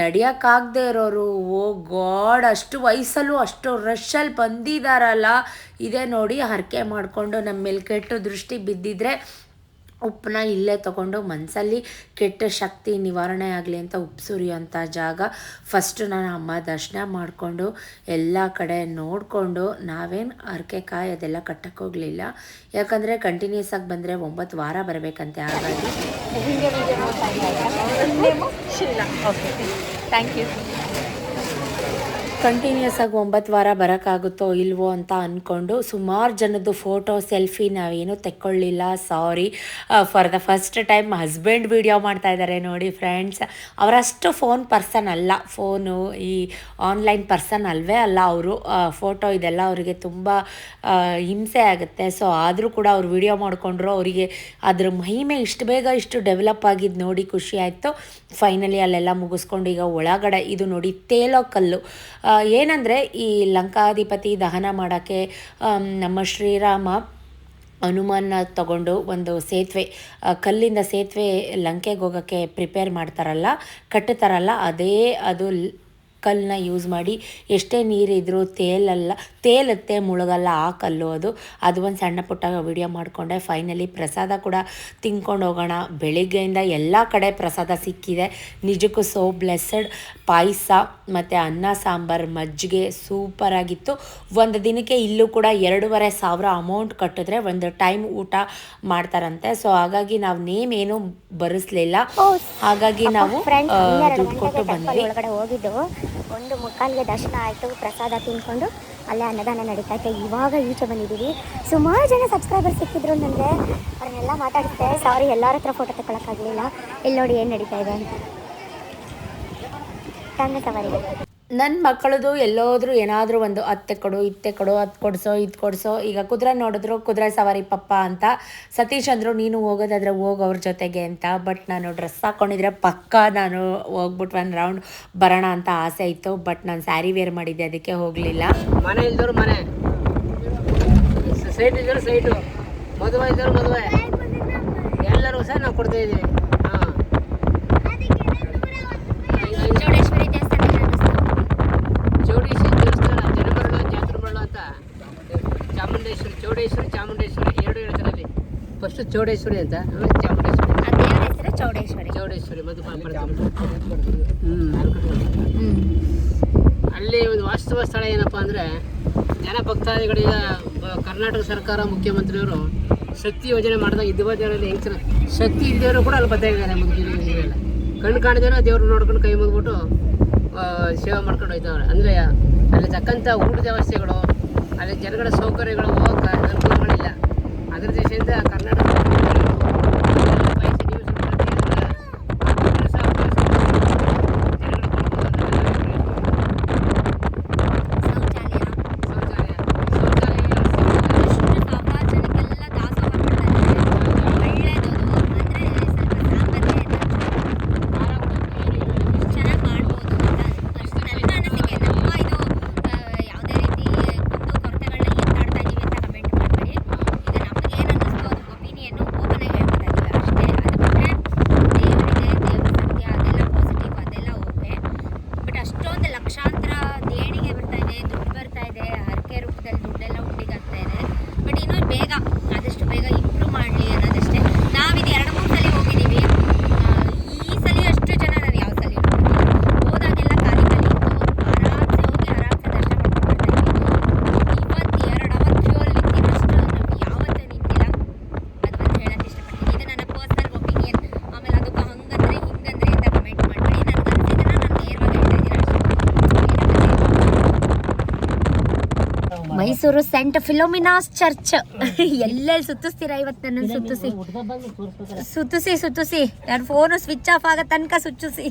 ನಡೆಯೋಕ್ಕಾಗದೇ ಇರೋರು, ಓ ಗಾಡ್, ಅಷ್ಟು ವಯಸ್ಸಲ್ಲೂ ಅಷ್ಟು ರಶಲ್ಲಿ ಬಂದಿದ್ದಾರಲ್ಲ ಇದೇ ನೋಡಿ ಹರಕೆ ಮಾಡಿಕೊಂಡು ನಮ್ಮ ಮೇಲೆ ಕೆಟ್ಟ ದೃಷ್ಟಿ ಬಿದ್ದಿದ್ರೆ ಉಪ್ಪನ್ನ ಇಲ್ಲೇ ತಗೊಂಡು ಮನಸ್ಸಲ್ಲಿ ಕೆಟ್ಟ ಶಕ್ತಿ ನಿವಾರಣೆ ಆಗಲಿ ಅಂತ ಉಪ್ಪು ಸುರಿಯೋಂಥ ಜಾಗ. ಫಸ್ಟು ನಾನು ಅಮ್ಮ ದರ್ಶನ ಮಾಡಿಕೊಂಡು ಎಲ್ಲ ಕಡೆ ನೋಡಿಕೊಂಡು ನಾವೇನು ಅರಕೆ ಕಾಯಿ ಅದೆಲ್ಲ ಕಟ್ಟಕ್ಕೆ ಹೋಗಲಿಲ್ಲ. ಯಾಕಂದರೆ ಕಂಟಿನ್ಯೂಸ್ ಆಗಿ ಬಂದರೆ ಒಂಬತ್ತು ವಾರ ಬರಬೇಕಂತೆ, ಹಾಗಾಗಿ. ಕಂಟಿನ್ಯೂಸ್ ಆಗಿ ಒಂಬತ್ತು ವಾರ ಬರೋಕ್ಕಾಗುತ್ತೋ ಇಲ್ವೋ ಅಂತ ಅಂದ್ಕೊಂಡು ಸುಮಾರು ಜನದ್ದು ಫೋಟೋ ಸೆಲ್ಫಿ ನಾವೇನು ತೆಕ್ಕೊಳ್ಳಿಲ್ಲ sorry for the first time husband video ಮಾಡ್ತಾ ಇದ್ದಾರೆ ನೋಡಿ ಫ್ರೆಂಡ್ಸ್ ಅವರಷ್ಟು ಫೋನ್ ಪರ್ಸನ್ ಅಲ್ಲ. ಫೋನು ಈ ಆನ್ಲೈನ್ ಪರ್ಸನ್ ಅಲ್ವೇ ಅಲ್ಲ ಅವರು. ಫೋಟೋ ಇದೆಲ್ಲ ಅವರಿಗೆ ತುಂಬ ಹಿಂಸೆ ಆಗುತ್ತೆ. ಸೊ ಆದರೂ ಕೂಡ ಅವ್ರು ವಿಡಿಯೋ ಮಾಡಿಕೊಂಡ್ರು, ಅವರಿಗೆ ಅದ್ರ ಮಹಿಮೆ ಇಷ್ಟು ಬೇಗ ಇಷ್ಟು ಡೆವಲಪ್ ಆಗಿದ್ದು ನೋಡಿ ಖುಷಿ ಆಯಿತು. ಫೈನಲಿ ಅಲ್ಲೆಲ್ಲ ಮುಗಿಸ್ಕೊಂಡು ಈಗ ಒಳಗಡೆ ಇದು ನೋಡಿ ತೇಲೋ ಕಲ್ಲು. ಏನಂದರೆ ಈ ಲಂಕಾಧಿಪತಿ ದಹನ ಮಾಡೋಕ್ಕೆ ನಮ್ಮ ಶ್ರೀರಾಮ ಹನುಮಾನ ತಗೊಂಡು ಒಂದು ಸೇತುವೆ ಕಲ್ಲಿಂದ ಸೇತುವೆ ಲಂಕೆಗೆ ಹೋಗೋಕ್ಕೆ ಪ್ರಿಪೇರ್ ಮಾಡ್ತಾರಲ್ಲ, ಕಟ್ಟುತ್ತಾರಲ್ಲ, ಅದೇ ಅದು ಕಲ್ಲನ್ನ ಯೂಸ್ ಮಾಡಿ ಎಷ್ಟೇ ನೀರಿದ್ರೂ ತೇಲಲ್ಲ ತೇಲತ್ತೆ ಮುಳುಗಲ್ಲ ಆ ಕಲ್ಲು ಅದು. ಅದು ಒಂದು ಸಣ್ಣ ಪುಟ್ಟ ವಿಡಿಯೋ ಮಾಡಿಕೊಂಡೆ. ಫೈನಲಿ ಪ್ರಸಾದ ಕೂಡ ತಿನ್ಕೊಂಡು ಹೋಗೋಣ. ಬೆಳಿಗ್ಗೆಯಿಂದ ಎಲ್ಲ ಕಡೆ ಪ್ರಸಾದ ಸಿಕ್ಕಿದೆ. ನಿಜಕ್ಕೂ ಸೋ ಬ್ಲೆಸ್ಸಡ್ ಪಾಯಸ ಮತ್ತು ಅನ್ನ ಸಾಂಬಾರು ಮಜ್ಜಿಗೆ ಸೂಪರಾಗಿತ್ತು ಒಂದು ದಿನಕ್ಕೆ ಇಲ್ಲೂ ಕೂಡ ಎರಡೂವರೆ ಸಾವಿರ ಅಮೌಂಟ್ ಕಟ್ಟಿದ್ರೆ ಒಂದು ಟೈಮ್ ಊಟ ಮಾಡ್ತಾರಂತೆ. ಸೊ ಹಾಗಾಗಿ ನಾವು ನೇಮ್ ಏನು ಬರೆಸ್ಲಿಲ್ಲ. ಹಾಗಾಗಿ ನಾವು ದುಡ್ಡು ಕೊಟ್ಟು ಬಂದ್ವಿ. ಹೋಗಿದ್ದು. ಒಂದು ಮುಕ್ಕಾಲಿಗೆ ದರ್ಶನ ಆಯಿತು, ಪ್ರಸಾದ ತಿನ್ಕೊಂಡು ಅಲ್ಲೇ ಅನ್ನದಾನ ನಡೀತಾ ಇತ್ತು ಇವಾಗ ಈಚೆ ಬಂದಿದ್ದೀವಿ. ಸುಮಾರು ಜನ ಸಬ್ಸ್ಕ್ರೈಬರ್ ಸಿಕ್ಕಿದ್ರು ನನಗೆ. ಅವ್ರನ್ನೆಲ್ಲ ಮಾತಾಡಿಸ್ದೆ. ಸಾರಿ ಎಲ್ಲರ ಹತ್ರ ಫೋಟೋ ತಗೊಳಕ್ಕಾಗಲಿಲ್ಲ ಇಲ್ಲಿ ನೋಡಿ ಏನು ನಡೀತಾ ಇದೆ ಅಂತ. ತಂದೆ ನನ್ನ ಮಕ್ಕಳದು ಎಲ್ಲೋದ್ರೂ ಏನಾದರೂ ಒಂದು ಅತ್ತೆ ಕೊಡು, ಇತ್ತೆ ಕೊಡು, ಅದು ಕೊಡಿಸೋ, ಇದು ಕೊಡಿಸೋ, ಈಗ ಕುದುರೆ ನೋಡಿದ್ರು ಕುದುರೆ ಸವಾರಿ ಪಪ್ಪ ಅಂತ, ಸತೀಶ್ ಅಂದರು ನೀನು ಹೋಗೋದಾದ್ರೆ ಹೋಗು ಅವ್ರ ಜೊತೆಗೆ ಅಂತ, ಬಟ್ ನಾನು ಡ್ರೆಸ್ ಹಾಕ್ಕೊಂಡಿದ್ರೆ ಪಕ್ಕ ನಾನು ಹೋಗ್ಬಿಟ್ಟು ಒಂದು ರೌಂಡ್ ಬರೋಣ ಅಂತ ಆಸೆ ಇತ್ತು, ಬಟ್ ನಾನು ಸ್ಯಾರಿ ವೇರ್ ಮಾಡಿದ್ದೆ, ಅದಕ್ಕೆ ಹೋಗಲಿಲ್ಲ. ಮನೆ ಇಲ್ದವ್ರು ಮನೆ. ಸೈಟ್ ಇದ್ದವ್ರು ಸೈಟು. ಮದುವೆ ಇದ್ದವ್ರು ಮದುವೆ. ಎಲ್ಲರೂ ಸಹ ನಾವು ಕೊಡ್ತಾ ಇದ್ದೀವಿ ಹಾಂ ಚೌಡೇಶ್ವರಿ ದೇವಸ್ಥಾನ ಚೌಡೇಶ್ವರಿ ದೇವಸ್ಥಾನ ಜನಮರಳು ಜಾತ್ರೆ ಮರಳು ಅಂತ ಚಾಮುಂಡೇಶ್ವರಿ ಚೌಡೇಶ್ವರಿ ಚಾಮುಂಡೇಶ್ವರಿ ಎರಡು ಹೇಳ್ತಾರೆ ಅಲ್ಲಿ ಫಸ್ಟ್ ಚೌಡೇಶ್ವರಿ ಅಂತ. ಆಮೇಲೆ ಚಾಮುಂಡೇಶ್ವರಿ. ಆ ದೇವರ ಹೆಸರು ಚೌಡೇಶ್ವರಿ. ಚೌಡೇಶ್ವರಿ ಮತ್ತು ಅಲ್ಲಿ ಒಂದು ವಾಸ್ತವ ಸ್ಥಳ ಏನಪ್ಪ ಅಂದರೆ ಜನ ಭಕ್ತಾದಿಗಳಿಗೆ ಕರ್ನಾಟಕ ಸರ್ಕಾರ ಮುಖ್ಯಮಂತ್ರಿಯವರು ಶಕ್ತಿ ಯೋಜನೆ ಮಾಡಿದಾಗ ಇದ್ದಲ್ಲಿ ಹೆಂಗ್ ಶಕ್ತಿ ಇದ್ದವರು ಕೂಡ ಅಲ್ಲಿ ಬದ್ದಾಗಿದ್ದಾರೆ ಮುಗಿದಿಲ್ಲ ಕಣ್ಣು ಕಾಣಿದೇನೋ ದೇವ್ರು ನೋಡ್ಕೊಂಡು ಕೈ ಮುಗ್ಬಿಟ್ಟು ಆ, ಸೇವೆ ಮಾಡ್ಕೊಂಡು ಹೋಯ್ತವ್ರೆ ಅಂದರೆ ಅಲ್ಲಿ ತಕ್ಕಂಥ ಊಟದ ವ್ಯವಸ್ಥೆಗಳು ಅಲ್ಲಿ ಜನಗಳ ಸೌಕರ್ಯಗಳು ಅನುಕೂಲಗಳಿಲ್ಲ ಅದರ ದೃಷ್ಟಿಯಿಂದ ಕರ್ನಾಟಕ ಬಯಸಿ ನೀವು ಸುಮ್ಮನೆ ಕೇಳಿದ್ರೆ ಅನುಕೂಲ ಸಹ ಅವಕಾಶ ಜನಗಳು ಶೌಚಾಲಯ ಶೌಚಾಲಯ ಶೌಚಾಲಯ ಎಷ್ಟು ಸಾವಿರಾರು ಜನಕ್ಕೆಲ್ಲ ದಾಸೋಹ ಮಾಡ್ತಾ ಇದ್ದಾರೆ ಒಳ್ಳೇದು ಅಂದರೆ ಸ್ವಲ್ಪ ಸಾಂಬಾರೇ ಚೆನ್ನಾಗಿ ಮಾಡ್ಬೋದು ಅಂತ ಅಷ್ಟು ನನ್ನ ಅನಿಸಿಕೆ ನಮ್ಮ ಇದು ಆ, ಯಾವುದೇ ರೀತಿ ಕುಂದು ಕೊರತೆಗಳನ್ನ ಎತ್ತಾಡ್ತಾ ಇದ್ದೀವಿ ಅಂತ ಕಮೆಂಟ್ ಮಾಡಬೇಡಿ ಈಗ ನಮ್ಗೆ ಏನು ಅನ್ನಿಸ್ತು ಅದು ಒಪಿನಿಯನ್ನು ಓಪನ್ ಆಗಿ ಹೇಳ್ತಾ ಇದ್ದೀವಿ ಅಷ್ಟೇ ಅದು ಬಿಟ್ಟರೆ ದೇವರಿದೆ ದೇವ್ರ ಸತ್ಯ ಅದೆಲ್ಲ ಪಾಸಿಟಿವ್ ಅದೆಲ್ಲ ಓಕೆ ಬಟ್ ಅಷ್ಟೊಂದು ಲಕ್ಷಾಂತರ ದೇಣಿಗೆ ಬರ್ತಾ ಇದೆ ದುಡ್ಡು ಬರ್ತಾ ಇದೆ ಹರಕೆ ರೂಪದಲ್ಲಿ ದುಡ್ಡೆಲ್ಲ ಹುಟ್ಟಿಗಾಗ್ತಾ ಇದೆ ಬಟ್ ಇನ್ನೂ ಬೇಗ ಆದಷ್ಟು ಬೇಗ ಇಂಪ್ರೂವ್ ಮಾಡಲಿ ಅನ್ನೋದಷ್ಟೇ ನಾವಿದು ಎರಡು ಮೂರು ಸಲ ಹೋಗಿದ್ದೀವಿ ಆ, ಈ ಸಲ ಅಷ್ಟು ಜನ ನಾನು ಯಾವ ಸಲ ಹೋದಾಗೆಲ್ಲ ಖಾಲಿ ಖಾಲಿ ಇತ್ತು ಆರಾಮ್ಸೆ ಹೋಗಿ ಆರಾಮ್ಸೆ ದರ್ಶನ ಮಾಡ್ಕೊಂಡು ಬರ್ತಾ ಇದ್ವಿ ಇವತ್ತು ಎರಡು ಅವರ್ ಕ್ಯೂ ಅಲ್ಲಿ ನಿಂತಿರೋಷ್ಟು ನಾವು ಯಾವತ್ತೂ ನಿಂತಿಲ್ಲ ಅದು ಒಂದು ಹೇಳಕ್ಕೆ ಇಷ್ಟಪಡ್ತೀನಿ ಇದು ನನ್ನ ಪರ್ಸನಲ್ ಒಪಿನಿಯನ್ ಆಮೇಲೆ ಅದಕ್ಕೆ ಹಂಗಂದ್ರೆ ಹಿಂಗಂದ್ರೆ ಅಂತ ಕಮೆಂಟ್ ಮಾಡಬೇಡಿ ನನಗೆ ಅನ್ಸಿದ್ದನ್ನ ನಾನು ನೇರವಾಗಿ ಹೇಳ್ತಾ ಇದ್ದೀನಿ ಮೈಸೂರು ಸೆಂಟ್ ಫಿಲೋಮಿನಾಸ್ ಚರ್ಚ್ ಎಲ್ಲೆಲ್ಲಿ ಸುತ್ತಿಸ್ತೀರಾ ಇವತ್ತು ನನ್ನ ಸುತ್ತಿಸಿ? ಸುತ್ತಿಸಿ ಸುತ್ತಿಸಿ. ನನ್ನ ಫೋನು ಸ್ವಿಚ್ ಆಫ್ ಆಗೋ ತನಕ ಸುಚ್ಚಿಸಿ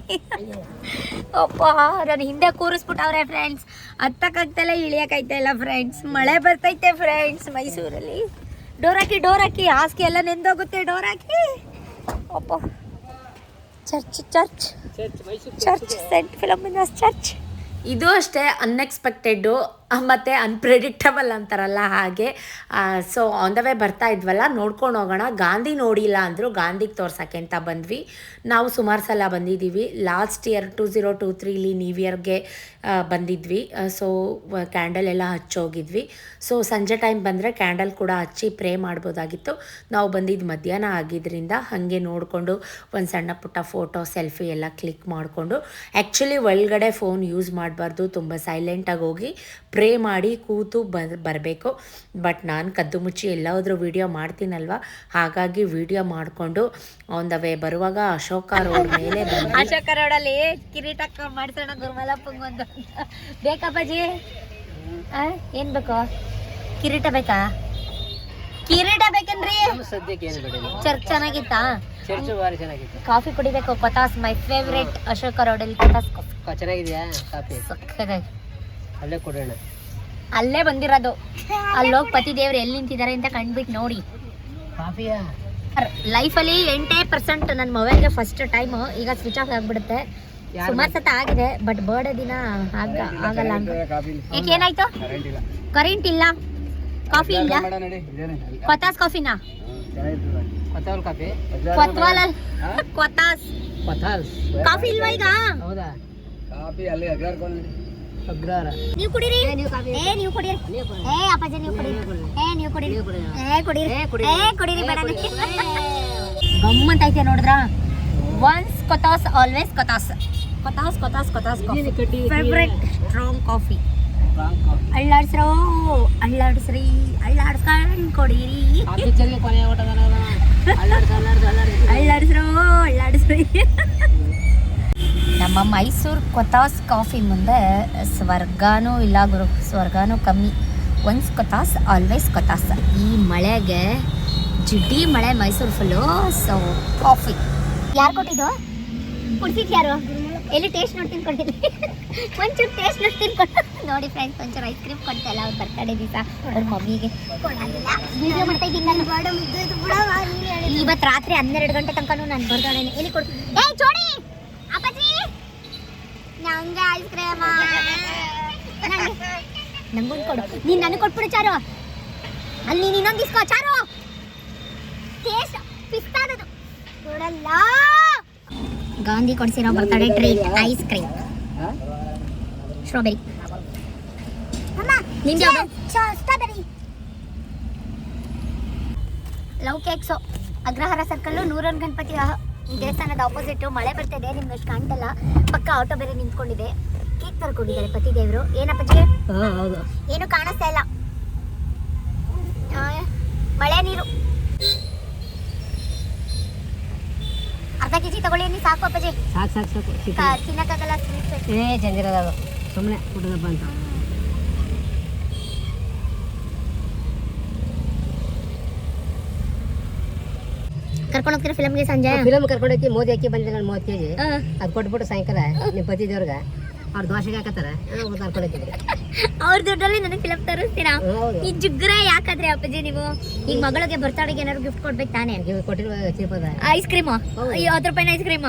ಅಪ್ಪ ನನ್ನ ಹಿಂದೆ ಕೂರಿಸ್ಬಿಟ್ಟವ್ರೆ ಫ್ರೆಂಡ್ಸ್ ಹತ್ತಕ್ಕಾಗ್ತಲ್ಲ ಇಳಿಯಕ್ಕಾಯ್ತಾ ಇಲ್ಲ ಫ್ರೆಂಡ್ಸ್ ಮಳೆ ಬರ್ತೈತೆ ಫ್ರೆಂಡ್ಸ್ ಮೈಸೂರಲ್ಲಿ. ಡೋರ್ ಹಾಕಿ ಡೋರ್ ಹಾಕಿ ಹಾಸಿಗೆ ಎಲ್ಲ ನೆಂದೋಗುತ್ತೆ ಡೋರ್ ಹಾಕಿ ಅಪ್ಪ. Church church church Mysuru church saint Philomena's church ಇದು ಅಷ್ಟೇ ಅನ್ಎಕ್ಸ್ಪೆಕ್ಟೆಡ್ಡು ಮತ್ತು ಅನ್ಪ್ರೆಡಿಕ್ಟಬಲ್ ಅಂತಾರಲ್ಲ ಹಾಗೆ. ಸೊ ಆನ್ ದ ವೇ ಬರ್ತಾ ಇದ್ವಲ್ಲ, ನೋಡ್ಕೊಂಡು ಹೋಗೋಣ. ಗಾಂಧಿ ನೋಡಿಲ್ಲ ಅಂದರು ಗಾಂಧಿಗೆ ತೋರ್ಸೋಕ್ಕೆ ಅಂತ ಬಂದ್ವಿ. ನಾವು ಸುಮಾರು ಸಲ ಬಂದಿದ್ದೀವಿ. Last year two zero two ತ್ರೀಲಿ new ಇಯರ್ಗೆ ಬಂದಿದ್ವಿ. ಸೊ ಕ್ಯಾಂಡಲ್ ಎಲ್ಲ ಹಚ್ಚೋಗಿದ್ವಿ ಸೊ ಸಂಜೆ ಟೈಮ್ ಬಂದರೆ ಕ್ಯಾಂಡಲ್ ಕೂಡ ಹಚ್ಚಿ ಪ್ರೇ ಮಾಡ್ಬೋದಾಗಿತ್ತು. ನಾವು ಬಂದಿದ್ದು ಮಧ್ಯಾಹ್ನ ಆಗಿದ್ದರಿಂದ ಹಾಗೆ ನೋಡಿಕೊಂಡು ಒಂದು ಸಣ್ಣ ಪುಟ್ಟ ಫೋಟೋ ಸೆಲ್ಫಿ ಎಲ್ಲ ಕ್ಲಿಕ್ ಮಾಡಿಕೊಂಡು. ಆ್ಯಕ್ಚುಲಿ ಒಳಗಡೆ ಫೋನ್ ಯೂಸ್ ಮಾಡಬಾರ್ದು. ತುಂಬ ಸೈಲೆಂಟಾಗಿ ಹೋಗಿ ಪ್ರೇ ಮಾಡಿ ಕೂತು ಬರ್ ಬರಬೇಕು. ಬಟ್ ನಾನು ಕದ್ದು ಮುಚ್ಚಿ ಎಲ್ಲಾದರೂ ವೀಡಿಯೋ ಮಾಡ್ತೀನಲ್ವ? ಹಾಗಾಗಿ ವೀಡಿಯೋ ಮಾಡಿಕೊಂಡು ಆನ್ ದ ವೇ ಬರುವಾಗ ಅಶೋಕ ರೋಡ್ ಮೇಲೆ ಬಂದು ಅಶೋಕ ರೋಡಲ್ಲಿ ಕಿರೀಟ ಮಾಡ್ಸೋಣ ಗುರುಮಲಪ್ಪಂಗೊಂದು ಬೇಕಾ ಬಜಿ ಆ ಏನ್ ಬೇಕು? ಕಿರೀಟ ಬೇಕಾ? ಕಿರೀಟ ಬೇಕೇನ್ರಿ? ಸದ್ಯಕ್ಕೆ ಚರ್ಚ್ ಚೆನ್ನಾಗಿತ್ತಾ? ಚರ್ಚ್ ಚೆನ್ನಾಗಿತ್ತು. ಕಾಫಿ ಕುಡಿಬೇಕು ಕೊತಾಸ್ ಮೈ ಫೇವ್ರೇಟ್ ಅಶೋಕ ರೋಡಲ್ಲಿ ಕೊತಾಸ್ ಕಾಫಿ. ಚೆನ್ನಾಗಿದೆಯಾ ಕಾಫಿ? ಸಕ್ಕರೆ ಅಲ್ಲೇ ಕೊಡೋಣ. ಅಲ್ಲೇ ಬಂದಿರೋದು. ಅಲ್ಲೋಗಿ ಪತಿ ದೇವ್ರು ಎಲ್ಲಿ ನಿಂತಿದ್ದಾರೆ ಅಂತ ಕಂಡ್ಬಿಟ್ಟು ನೋಡಿ. ಕಾಫಿಯಾ ಲೈಫಲ್ಲಿ ಎಂಟೇ ಪರ್ಸೆಂಟ್ ನನ್ನ ಮೊಬೈಲ್ಗೆ ಫಸ್ಟ್ ಟೈಮ್ ಈಗ ಸ್ವಿಚ್ ಆಫ್ ಆಗಿಬಿಡುತ್ತೆ. ಸುಮಾರು ಸತ ಆಗಿದೆ ಬಟ್ ಬರ್ಡೇ ದಿನ ಆಗ ಆಗಲ್ಲ ಯಾಕೆ ಏನಾಯ್ತು? ಕರೆಂಟ್ ಇಲ್ಲ. ಕರೆಂಟ್ ಇಲ್ಲ. ಕಾಫಿ ಇಲ್ಲ ಕೊತಾಸ್ ಕಾಫಿನಾ ಕಾಫಿ ಕೊತಾಸ್. ಇಲ್ವಾ ಈಗ? ಹೌದಾ? ಕಾಫಿ ಅಲ್ಲಿ ಅಗ್ರಾರ ನೀವು ಕುಡಿರಿ. ಏ ನೀವು ಕುಡಿರಿ. ಏ ಅಪ್ಪಾಜಿ ನೀವು ಕುಡಿರಿ. ಏ ನೀವು ಕುಡಿರಿ. ಏ ಕುಡಿರಿ. ಏ ಕುಡಿರಿ. ಬೇಡ ಗಮ್ಮಂತ ಐತೆ ನೋಡಿದ್ರಾ? Once Kothas always Kothas. Kothas Kothas Kothas favourite strong coffee ಅಳ್ಳಾಡ್ಸ್ರೋ ಅಳ್ಳಾಡ್ಸ್ರಿ. ಅಳ್ಳಾಡ್ಸ್ಕೊಂಡು ಕೊಡಿರಿ. ಅಳ್ಳಾಡಿಸ್ರೋ ಅಳ್ಳಾಡಿಸ್ರಿ. ನಮ್ಮ ಮೈಸೂರು ಕೊತಾಸ್ ಕಾಫಿ ಮುಂದೆ ಸ್ವರ್ಗನೂ ಇಲ್ಲ ಗುರು, ಸ್ವರ್ಗನೂ ಕಮ್ಮಿ. Once Kothas always Kothas. ಈ ಮಳೆಗೆ ಜಿಡ್ಡಿ ಮಳೆ ಮೈಸೂರು ಫುಲ್ಲು ಸೊ ಕಾಫಿ ಯಾರು ಕೊಟ್ಟಿದ್ದು? ಕುಡ್ಸಿದ್ದು ಯಾರು? ಎಲ್ಲಿ ಟೇಸ್ಟ್ ನೋಡಿ ತಿನ್ಕೊಂಡಿದ್ವಿ ಒಂಚೂರು ಟೇಸ್ಟ್ ನೋಡಿ ತಿನ್ಕೊಂಡು. ನೋಡಿ ಫ್ರೆಂಡ್ಸ್ ಒಂಚೂರು ಐಸ್ ಕ್ರೀಮ್ ಕೊಡ್ತಲ್ಲ ಅವ್ರು ಬರ್ತಡೇ ದಿವಸ. ಅವ್ರ ಮಮ್ಮಿಗೆ. ವಿಡಿಯೋ ಇವತ್ತು ರಾತ್ರಿ ಹನ್ನೆರಡು ಗಂಟೆ ತನಕ ನಾನು ಬರ್ತಾಳೆ ಎಲ್ಲಿ ಕೊಡ್ತೀನಿ ಏ, ಜೋಡಿ! ಅಪ್ಪಾಜಿ! ನಂಗೆ ಐಸ್ ಕ್ರೀಮ್ ನಂಗೊಂದು ಕೊಡು. ನೀನು ನನಗೆ ಕೊಟ್ಬಿಡು ಚಾರು. ಅಲ್ಲಿ ನೀನು ಇನ್ನೊಂದು ಇಸ್ಕೋ ಚಾರು. ಟೇಸ್ಟ್ ಪಿಸ್ತಾದದು. ಕೊಡಲ್ಲ. Gandhi ಕೊಡಿಸಿರೋ birthday treat ice cream strawberry ನಿಂದು strawberry love cakes Agrahara circle ನೂರನ್ Ganapati ಆ- ದೇವಸ್ಥಾನದ ಆಪೋಸಿಟ್ ಮಳೆ ಬರ್ತಿದೆ ನಿಮ್ಗೆ ಅಷ್ಟು ಕಾಣ್ತಲ್ಲ ಪಕ್ಕ ಆಟೋ ಬೇರೆ ನಿಂತ್ಕೊಂಡಿದೆ. ಕೇಕ್ ತರ್ಕೊಂಡಿದ್ದಾರೆ ಪತಿ ದೇವರು. ಏನಪ್ಪಾಜಿ ಏನು ಕಾಣಿಸ್ತಾ ಇಲ್ಲ. ಮಳೆ ನೀರು. ಅರ್ಧ ಕೆಜಿ ತಗೊಳ್ಳಿ ಸಾಕು ಅಪ್ಪಾಜಿ. ಸಾಕು ಸಾಕು ಸಾಕು. ತಿನ್ನಕ್ಕಾಗಲ್ಲ ಏ ಸುಮ್ಮನೆ ಕುಡಿದಪ್ಪ ಅಂತ ಕರ್ಕೊಂಡು ಹೋಗ್ತೀರಾ ಫಿಲಮ್ಗೆ ಸಂಜೆ? ಫಿಲಮ್ ಕರ್ಕೊಂಡೋಗಿ ಮೋದಿ ಅಕ್ಕಿ ಬಂದಿದೆ ನಾನು ಮೂವತ್ತು ಕೆಜಿ ಅದ್ ಕೊಟ್ಬಿಟ್ಟು ಸಾಯಂಕಾಲ ನಿಮ್ಮ ಪತಿ ದೇವ್ರಿಗೆ ಅವ್ರು ದೋಸೆಗೆ ಹಾಕತ್ತಾರ. ಕರ್ಕೊಂಡು ಅವ್ರ ದುಡ್ಡಲ್ಲಿ ನನಗೆ ಫಿಲಮ್ ತರಿಸ್ತೀರಾ? ಈ ಜುಗ್ರ ಯಾಕಾದ್ರೆ ಅಪ್ಪಾಜಿ ನೀವು? ಈಗ ಮಗಳಿಗೆ ಬರ್ತಾಡಿಗೆ ಏನಾದ್ರು ಗಿಫ್ಟ್ ಕೊಡ್ಬೇಕು ತಾನೇ? ಕೊಟ್ಟಿರುವ ಚೀಪದ ಐಸ್ ಕ್ರೀಮ್ ಹತ್ತು ಐವತ್ತು ರೂಪಾಯಿನ ಐಸ್ ಕ್ರೀಮ್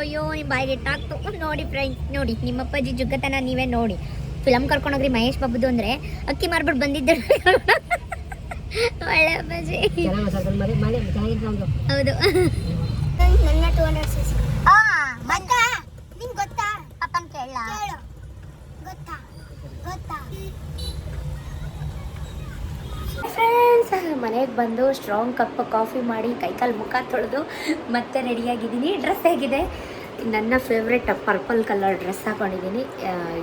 ಅಯ್ಯೋ ನಿಮ್ಮ ಬಾಯಿಗೆ ಇಟ್ಟಾಕ್ತು ನೋಡಿ ಫ್ರೆಂಡ್ಸ್ ನೋಡಿ ನಿಮ್ಮ ಅಪ್ಪಾಜಿ ಜುಗ್ಗತನ ನೀವೇ ನೋಡಿ. ಫಿಲಮ್ ಕರ್ಕೊಂಡೋಗ್ರಿ ಮಹೇಶ್ ಬಾಬುದು ಅಂದ್ರೆ ಅಕ್ಕಿ ಮಾರ್ಬಿಟ್ಟು ಬಂದಿದ್ದೆ. ಒಳ್ಳೆ ನಮ್ದು ಹೌದು. ನನ್ನ ಟೂ ಹಂಡ್ರೆಡ್ ಸಿ ಗೊತ್ತಾ ನಿಂಗೆ ಗೊತ್ತಾ? ಅಪ್ಪನ ಕೇಳ. ಗೊತ್ತಾ? ಗೊತ್ತಾ? ಫ್ರೆಂಡ್ಸ್ ಮನೆಗೆ ಬಂದು ಸ್ಟ್ರಾಂಗ್ ಕಪ್ ಕಾಫಿ ಮಾಡಿ ಕೈಕಾಲು ಮುಖ ತೊಳೆದು ಮತ್ತೆ ರೆಡಿಯಾಗಿದ್ದೀನಿ ಡ್ರೆಸ್ ಹೇಗಿದೆ? ನನ್ನ ಫೇವ್ರೆಟ್ ಪರ್ಪಲ್ ಕಲರ್ ಡ್ರೆಸ್ ಹಾಕೊಂಡಿದ್ದೀನಿ.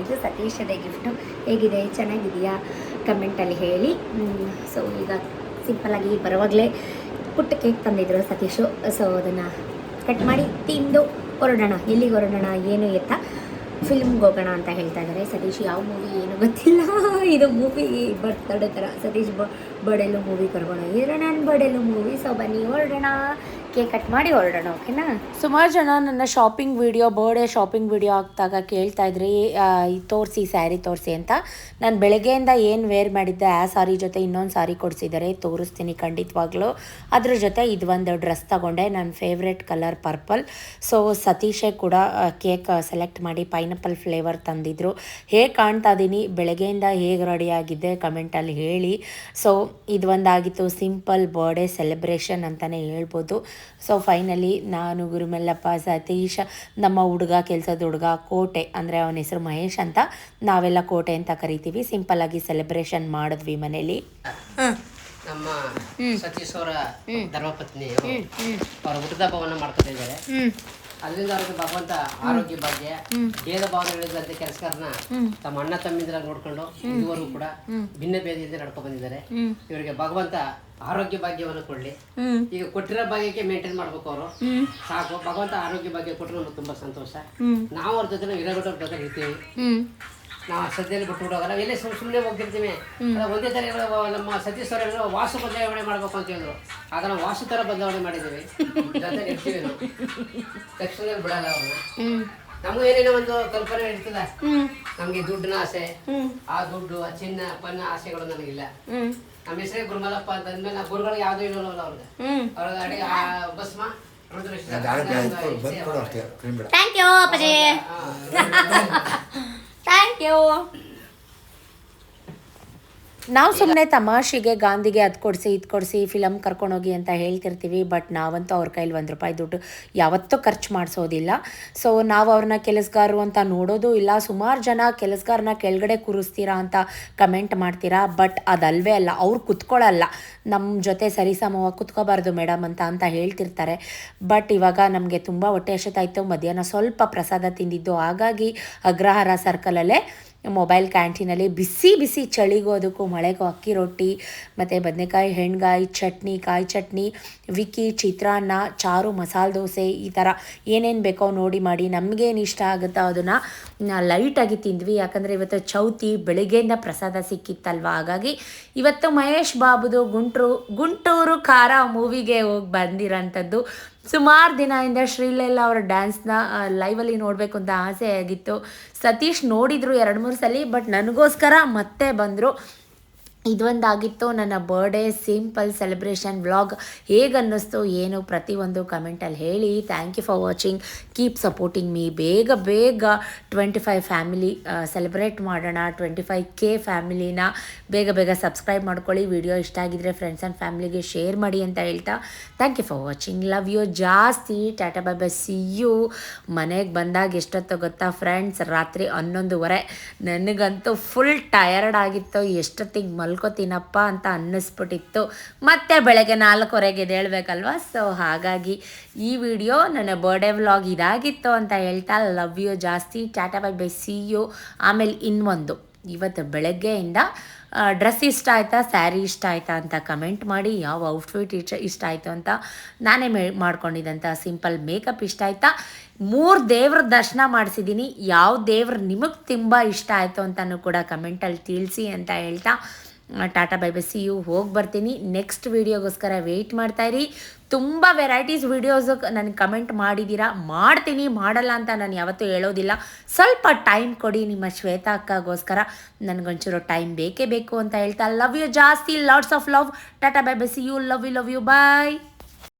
ಇದು ಸತೀಶದೇ ಗಿಫ್ಟು ಹೇಗಿದೆ? ಚೆನ್ನಾಗಿದೆಯಾ ಕಮೆಂಟಲ್ಲಿ ಹೇಳಿ. ಸೊ ಈಗ ಸಿಂಪಲ್ಲಾಗಿ ಬರುವಾಗಲೇ ಪುಟ್ಟ ಕೇಕ್ ತಂದಿದ್ರು ಸತೀಶು. ಸೊ ಅದನ್ನು ಕಟ್ ಮಾಡಿ ತಿಂದು ಹೊರಡೋಣ. ಎಲ್ಲಿಗೆ ಹೊರಡೋಣ, ಏನು ಎತ್ತ? ಫಿಲ್ಮ್ಗೆ ಹೋಗೋಣ ಅಂತ ಹೇಳ್ತಾ ಇದ್ದಾರೆ ಸತೀಶ್, ಯಾವ ಮೂವಿ ಏನು ಗೊತ್ತಿಲ್ಲ. ಇದು ಮೂವಿ ಬರ್ತಡೆ ಥರ. ಸತೀಶ್ ಬರ್ಡೇಲು ಮೂವಿ ಕರ್ಕೊಂಡು ಹೋಗಿದ್ರೆ, ನಾನು ಬರ್ಡೇಲು ಮೂವಿ ಸೊ ಬನ್ನಿ, ಹೊರಡೋಣ. ಕೇಕ್ ಕಟ್ ಮಾಡಿ ಹೊರಡೋಣ, ಓಕೆನಾ? ಸುಮಾರು ಜನ ನನ್ನ shopping video birthday shopping video ಹಾಕಿದಾಗ ಕೇಳ್ತಾ ಇದ್ರಿ ತೋರಿಸಿ ಸ್ಯಾರಿ ತೋರಿಸಿ ಅಂತ. ನಾನು ಬೆಳಗ್ಗೆಯಿಂದ ಏನು ವೇರ್ ಮಾಡಿದ್ದೆ, ಆ ಸಾರಿ ಜೊತೆ ಇನ್ನೊಂದು ಸಾರಿ ಕೊಡಿಸಿದ್ದಾರೆ ತೋರಿಸ್ತೀನಿ ಖಂಡಿತವಾಗ್ಲೂ. ಅದ್ರ ಜೊತೆ ಇದು ಒಂದು ಡ್ರೆಸ್ ತಗೊಂಡೆ ನನ್ನ ಫೇವ್ರೆಟ್ ಕಲರ್ ಪರ್ಪಲ್ ಸೊ ಸತೀಶೆ ಕೂಡ ಕೇಕ್ ಸೆಲೆಕ್ಟ್ ಮಾಡಿ ಪೈನಾಪಲ್ ಫ್ಲೇವರ್ ತಂದಿದ್ರು. ಹೇಗೆ ಕಾಣ್ತಾ ಇದ್ದೀನಿ ಬೆಳಗ್ಗೆಯಿಂದ ಹೇಗೆ ರೆಡಿ ಆಗಿದ್ದೆ ಕಮೆಂಟಲ್ಲಿ ಹೇಳಿ. ಸೊ ಇದು ಒಂದಾಗಿತ್ತು ಸಿಂಪಲ್ ಬರ್ಡೇ ಸೆಲೆಬ್ರೇಷನ್ ಅಂತಲೇ ಹೇಳ್ಬೋದು. ಸೊ ಫೈನಲಿ ನಾನು ಗುರುಮಲ್ಲಪ್ಪ ಸತೀಶ್ ನಮ್ಮ ಹುಡುಗ ಕೆಲಸದ ಹುಡುಗ ಕೋಟೆ ಅಂದರೆ ಅವನ ಹೆಸರು ಮಹೇಶ್ ಅಂತ ನಾವೆಲ್ಲ ಕೋಟೆ ಅಂತ ಕರಿತೀವಿ. ಸಿಂಪಲ್ ಆಗಿ ಸೆಲೆಬ್ರೇಷನ್ ಮಾಡಿದ್ವಿ ಮನೇಲಿ. ನಮ್ಮ ಸತೀಶ್ ಅವರ ಧರ್ಮಪತ್ನಿ ಅವರ ಭವನ ಮಾಡ್ಕೊತಾ ಇದ್ದಾರೆ. ಅಲ್ಲಿಂದ ಅವ್ರಿಗೆ ಭಗವಂತ ಆರೋಗ್ಯ ಭಾಗ್ಯ ಭೇದ ಭಾವನೆ ಕೆಲಸಗಾರನ ತಮ್ಮ ಅಣ್ಣ ತಮ್ಮಿಂದ ನೋಡ್ಕೊಂಡು ಇದುವರೆಗೂ ಕೂಡ ಭಿನ್ನ ಭೇದದಿಂದ ನಡ್ಕೊ ಬಂದಿದ್ದಾರೆ. ಇವರಿಗೆ ಭಗವಂತ ಆರೋಗ್ಯ ಭಾಗ್ಯವನ್ನು ಕೊಡ್ಲಿ. ಈಗ ಕೊಟ್ಟಿರೋ ಭಾಗ್ಯಕ್ಕೆ ಮೇಂಟೈನ್ ಮಾಡ್ಬೇಕು ಅವರು. ಸಾಕು. ಭಗವಂತ ಆರೋಗ್ಯ ಭಾಗ್ಯ ಕೊಟ್ಟರು ನಮ್ಗೆ ತುಂಬಾ ಸಂತೋಷ. ನಾವು ಅವ್ರ ಜೊತೆ ಹಿರೇಗೌಡರ ಜೊತೆ ಇರ್ತೀವಿ. ನಾವು ಸದ್ಯದಲ್ಲಿ ಬಿಟ್ಟು ಹೋಗಲ್ಲ ಎಲ್ಲೇ ಸುಮ್ ಸುಮ್ಮನೆ ಹೋಗಿರ್ತೀವಿ ಒಂದೇ ತರ ನಮ್ಮ ಸತೀಶ್ ಅವರ ಹೇಳಿದ್ರು, ವಾಸು ಬದಲಾವಣೆ ಮಾಡ್ಬೇಕು ಅಂತ ಹೇಳಿದ್ರು. ಆಗ ನಾವು ವಾಸು ತರ ಬದಲಾವಣೆ ಮಾಡಿದ್ದೀವಿ. ಜೊತೆ ಇರ್ತೀವಿ ನಾವು. ತಕ್ಷಣದಲ್ಲಿ ಬಿಡಲ್ಲ ಅವರು. ನಮಗೂ ಏನೇನೋ ಒಂದು ಕಲ್ಪನೆ ಇರ್ತದ. ನಮ್ಗೆ ದುಡ್ಡಿನ ಆಸೆ ಆ ದುಡ್ಡು ಆ ಚಿನ್ನ ಪನ್ನ ಆಸೆಗಳು ನನಗಿಲ್ಲ. ನಮ್ಮ ಹೆಸರೇ ಗುರುಮಲಪ್ಪ ಅಂತ ಅಂದ್ಮೇಲೆ ನಾವು ಗುರುಗಳಿಗೆ ಯಾವ್ದು ಇರೋಲ್ಲ ಅವ್ರಿಗೆ ಅವ್ರ ಅಡಿ ಆ ಭಸ್ಮ ರುದ್ರೇಶ ಥ್ಯಾಂಕ್ ಯು ಅಪ್ಪಾಜಿ. ಥ್ಯಾಂಕ್ ಯು ನಾವು ಸುಮ್ಮನೆ ತಮಾಷೆಗೆ ಗಾಂಧಿಗೆ ಅದು ಕೊಡಿಸಿ, ಇದು ಕೊಡಿಸಿ ಫಿಲಮ್ ಕರ್ಕೊಂಡೋಗಿ ಅಂತ ಹೇಳ್ತಿರ್ತೀವಿ ಬಟ್ ನಾವಂತೂ ಅವ್ರ ಕೈಲಿ ಒಂದು ರೂಪಾಯಿ ದುಡ್ಡು ಯಾವತ್ತೂ ಖರ್ಚು ಮಾಡಿಸೋದಿಲ್ಲ. ಸೊ ನಾವು ಅವ್ರನ್ನ ಕೆಲಸಗಾರರು ಅಂತ ನೋಡೋದು ಇಲ್ಲ. ಸುಮಾರು ಜನ ಕೆಲಸಗಾರನ ಕೆಳಗಡೆ ಕೂರಿಸ್ತೀರಾ ಅಂತ ಕಮೆಂಟ್ ಮಾಡ್ತೀರಾ ಬಟ್ ಅದಲ್ವೇ ಅಲ್ಲ, ಅವ್ರು ಕುತ್ಕೊಳ್ಳಲ್ಲ ನಮ್ಮ ಜೊತೆ ಸರಿಸಮವಾಗಿ ಕುತ್ಕೋಬಾರ್ದು ಮೇಡಮ್ ಅಂತ ಅಂತ ಹೇಳ್ತಿರ್ತಾರೆ. ಬಟ್ ಇವಾಗ ನಮಗೆ ತುಂಬ ಹೊಟ್ಟೆ ಹಸಿತಾಯಿತು. ಮಧ್ಯಾಹ್ನ ಸ್ವಲ್ಪ ಪ್ರಸಾದ ತಿಂದಿದ್ದು. ಹಾಗಾಗಿ ಅಗ್ರಹಾರ ಸರ್ಕಲಲ್ಲೇ ಮೊಬೈಲ್ ಕ್ಯಾಂಟೀನಲ್ಲಿ ಬಿಸಿ ಬಿಸಿ ಚಳಿಗೂ ಅದಕ್ಕೂ ಮಳೆಗೂ, ಅಕ್ಕಿ ರೊಟ್ಟಿ, ಮತ್ತು ಬದನೆಕಾಯಿ ಹೆಣ್ಗಾಯಿ ಚಟ್ನಿ, ಕಾಯಿ ಚಟ್ನಿ, ವಿಕ್ಕಿ, ಚಿತ್ರಾನ್ನ, ಚಾರು, ಮಸಾಲೆ ದೋಸೆ ಈ ಥರ ಏನೇನು ಬೇಕೋ ನೋಡಿ ಮಾಡಿ. ನಮಗೇನು ಇಷ್ಟ ಆಗುತ್ತೋ ಅದನ್ನು ಲೈಟಾಗಿ ತಿಂದ್ವಿ. ಯಾಕಂದರೆ ಇವತ್ತು ಚೌತಿ ಬೆಳಿಗ್ಗೆಯಿಂದ ಪ್ರಸಾದ ಸಿಕ್ಕಿತ್ತಲ್ವ? ಹಾಗಾಗಿ ಇವತ್ತು ಮಹೇಶ್ ಬಾಬುದು ಗುಂಟ್ರು, ಗುಂಟೂರು ಖಾರ ಮೂವಿಗೆ ಹೋಗಿ ಬಂದಿರೋಂಥದ್ದು ಸುಮಾರು ದಿನದಿಂದ ಶ್ರೀಲೆಲ್ಲ ಅವರ ಡ್ಯಾನ್ಸ್ನ ಲೈವಲ್ಲಿ ನೋಡಬೇಕು ಅಂತ ಆಸೆ ಆಗಿತ್ತು ಸತೀಶ್ ನೋಡಿದರು ಎರಡು ಮೂರು ಸಲ, ಬಟ್ ನನಗೋಸ್ಕರ ಮತ್ತೆ ಬಂದರು. ಇದೊಂದಾಗಿತ್ತು ನನ್ನ ಬರ್ಡೇ ಸಿಂಪಲ್ ಸೆಲೆಬ್ರೇಷನ್ ವ್ಲಾಗ್ ಹೇಗೆ ಅನ್ನಿಸ್ತು ಏನು ಪ್ರತಿಯೊಂದು ಕಮೆಂಟಲ್ಲಿ ಹೇಳಿ. Thank you for watching keep supporting me ಬೇಗ ಬೇಗ ಟ್ವೆಂಟಿ ಫೈವ್ ಫ್ಯಾಮಿಲಿ ಸೆಲೆಬ್ರೇಟ್ ಮಾಡೋಣ. ಟ್ವೆಂಟಿ ಫೈವ್ ಕೆ ಫ್ಯಾಮಿಲಿನ ಬೇಗ ಬೇಗ ಸಬ್ಸ್ಕ್ರೈಬ್ ಮಾಡ್ಕೊಳ್ಳಿ. ವಿಡಿಯೋ ಇಷ್ಟ ಆಗಿದ್ರೆ ಫ್ರೆಂಡ್ಸ್ ಆ್ಯಂಡ್ ಫ್ಯಾಮಿಲಿಗೆ ಶೇರ್ ಮಾಡಿ ಅಂತ ಹೇಳ್ತಾ. Thank you for watching love you ಜಾಸ್ತಿ. Tata bye bye see you ಮನೆಗೆ ಬಂದಾಗ ಎಷ್ಟೊತ್ತು ಗೊತ್ತಾ ಫ್ರೆಂಡ್ಸ್ ರಾತ್ರಿ ಹನ್ನೊಂದುವರೆ. ನನಗಂತೂ ಫುಲ್ ಟಯರ್ಡ್ ಆಗಿತ್ತು. ಎಷ್ಟೊತ್ತಿಗೆ ಮಲ್ಕೋತೀನಪ್ಪ ಅಂತ ಅನ್ನಿಸ್ಬಿಟ್ಟಿತ್ತು. ಮತ್ತೆ ಬೆಳಗ್ಗೆ ನಾಲ್ಕುವರೆಗೆ ಎದ್ದೇಳ್ಬೇಕಲ್ವ ಸೊ ಹಾಗಾಗಿ ಈ ವಿಡಿಯೋ ನನ್ನ ಬರ್ಡೇ ವ್ಲಾಗ್ ಇದಾಗಿತ್ತು ಅಂತ ಹೇಳ್ತಾ ಲವ್ ಯು ಜಾಸ್ತಿ, tata bye bye see you ಆಮೇಲೆ ಇನ್ನೊಂದು. ಇವತ್ತು ಬೆಳಗ್ಗೆಯಿಂದ ಡ್ರೆಸ್ ಇಷ್ಟ ಆಯಿತಾ ಸ್ಯಾರಿ ಇಷ್ಟ ಆಯಿತಾ ಅಂತ ಕಮೆಂಟ್ ಮಾಡಿ, ಯಾವ ಔಟ್ಫಿಟ್ ಇಷ್ಟ ಇಷ್ಟ ಆಯಿತು ಅಂತ ನಾನೇ ಮೇ ಮಾಡ್ಕೊಂಡಿದ್ದಂಥ ಸಿಂಪಲ್ ಮೇಕಪ್ ಇಷ್ಟ ಆಯಿತಾ. ಮೂರು ದೇವ್ರ ದರ್ಶನ ಮಾಡಿಸಿದ್ದೀನಿ ಯಾವ ದೇವ್ರು ನಿಮಗೆ ತುಂಬ ಇಷ್ಟ ಆಯಿತು ಅಂತಲೂ ಕೂಡ ಕಮೆಂಟಲ್ಲಿ ತಿಳಿಸಿ ಅಂತ ಹೇಳ್ತಾ tata bye bye see you ಹೋಗಿ ಬರ್ತೀನಿ. ನೆಕ್ಸ್ಟ್ ವೀಡಿಯೋಗೋಸ್ಕರ ವೆಯ್ಟ್ ಮಾಡ್ತಾಯಿರಿ ತುಂಬ ವೆರೈಟೀಸ್ ವೀಡಿಯೋಸ್ ನನಗೆ ಕಮೆಂಟ್ ಮಾಡಿದ್ದೀರಾ ಮಾಡ್ತೀನಿ, ಮಾಡಲ್ಲ ಅಂತ ನಾನು ಯಾವತ್ತೂ ಹೇಳೋದಿಲ್ಲ. ಸ್ವಲ್ಪ ಟೈಮ್ ಕೊಡಿ ನಿಮ್ಮ ಶ್ವೇತಾ ಅಕ್ಕಗೋಸ್ಕರ. ನನಗೊಂಚೂರು ಟೈಮ್ ಬೇಕೇ ಬೇಕು ಅಂತ ಹೇಳ್ತಾ ಲವ್ ಯು ಜಾಸ್ತಿ lots of love tata bye bye see you love you love you bye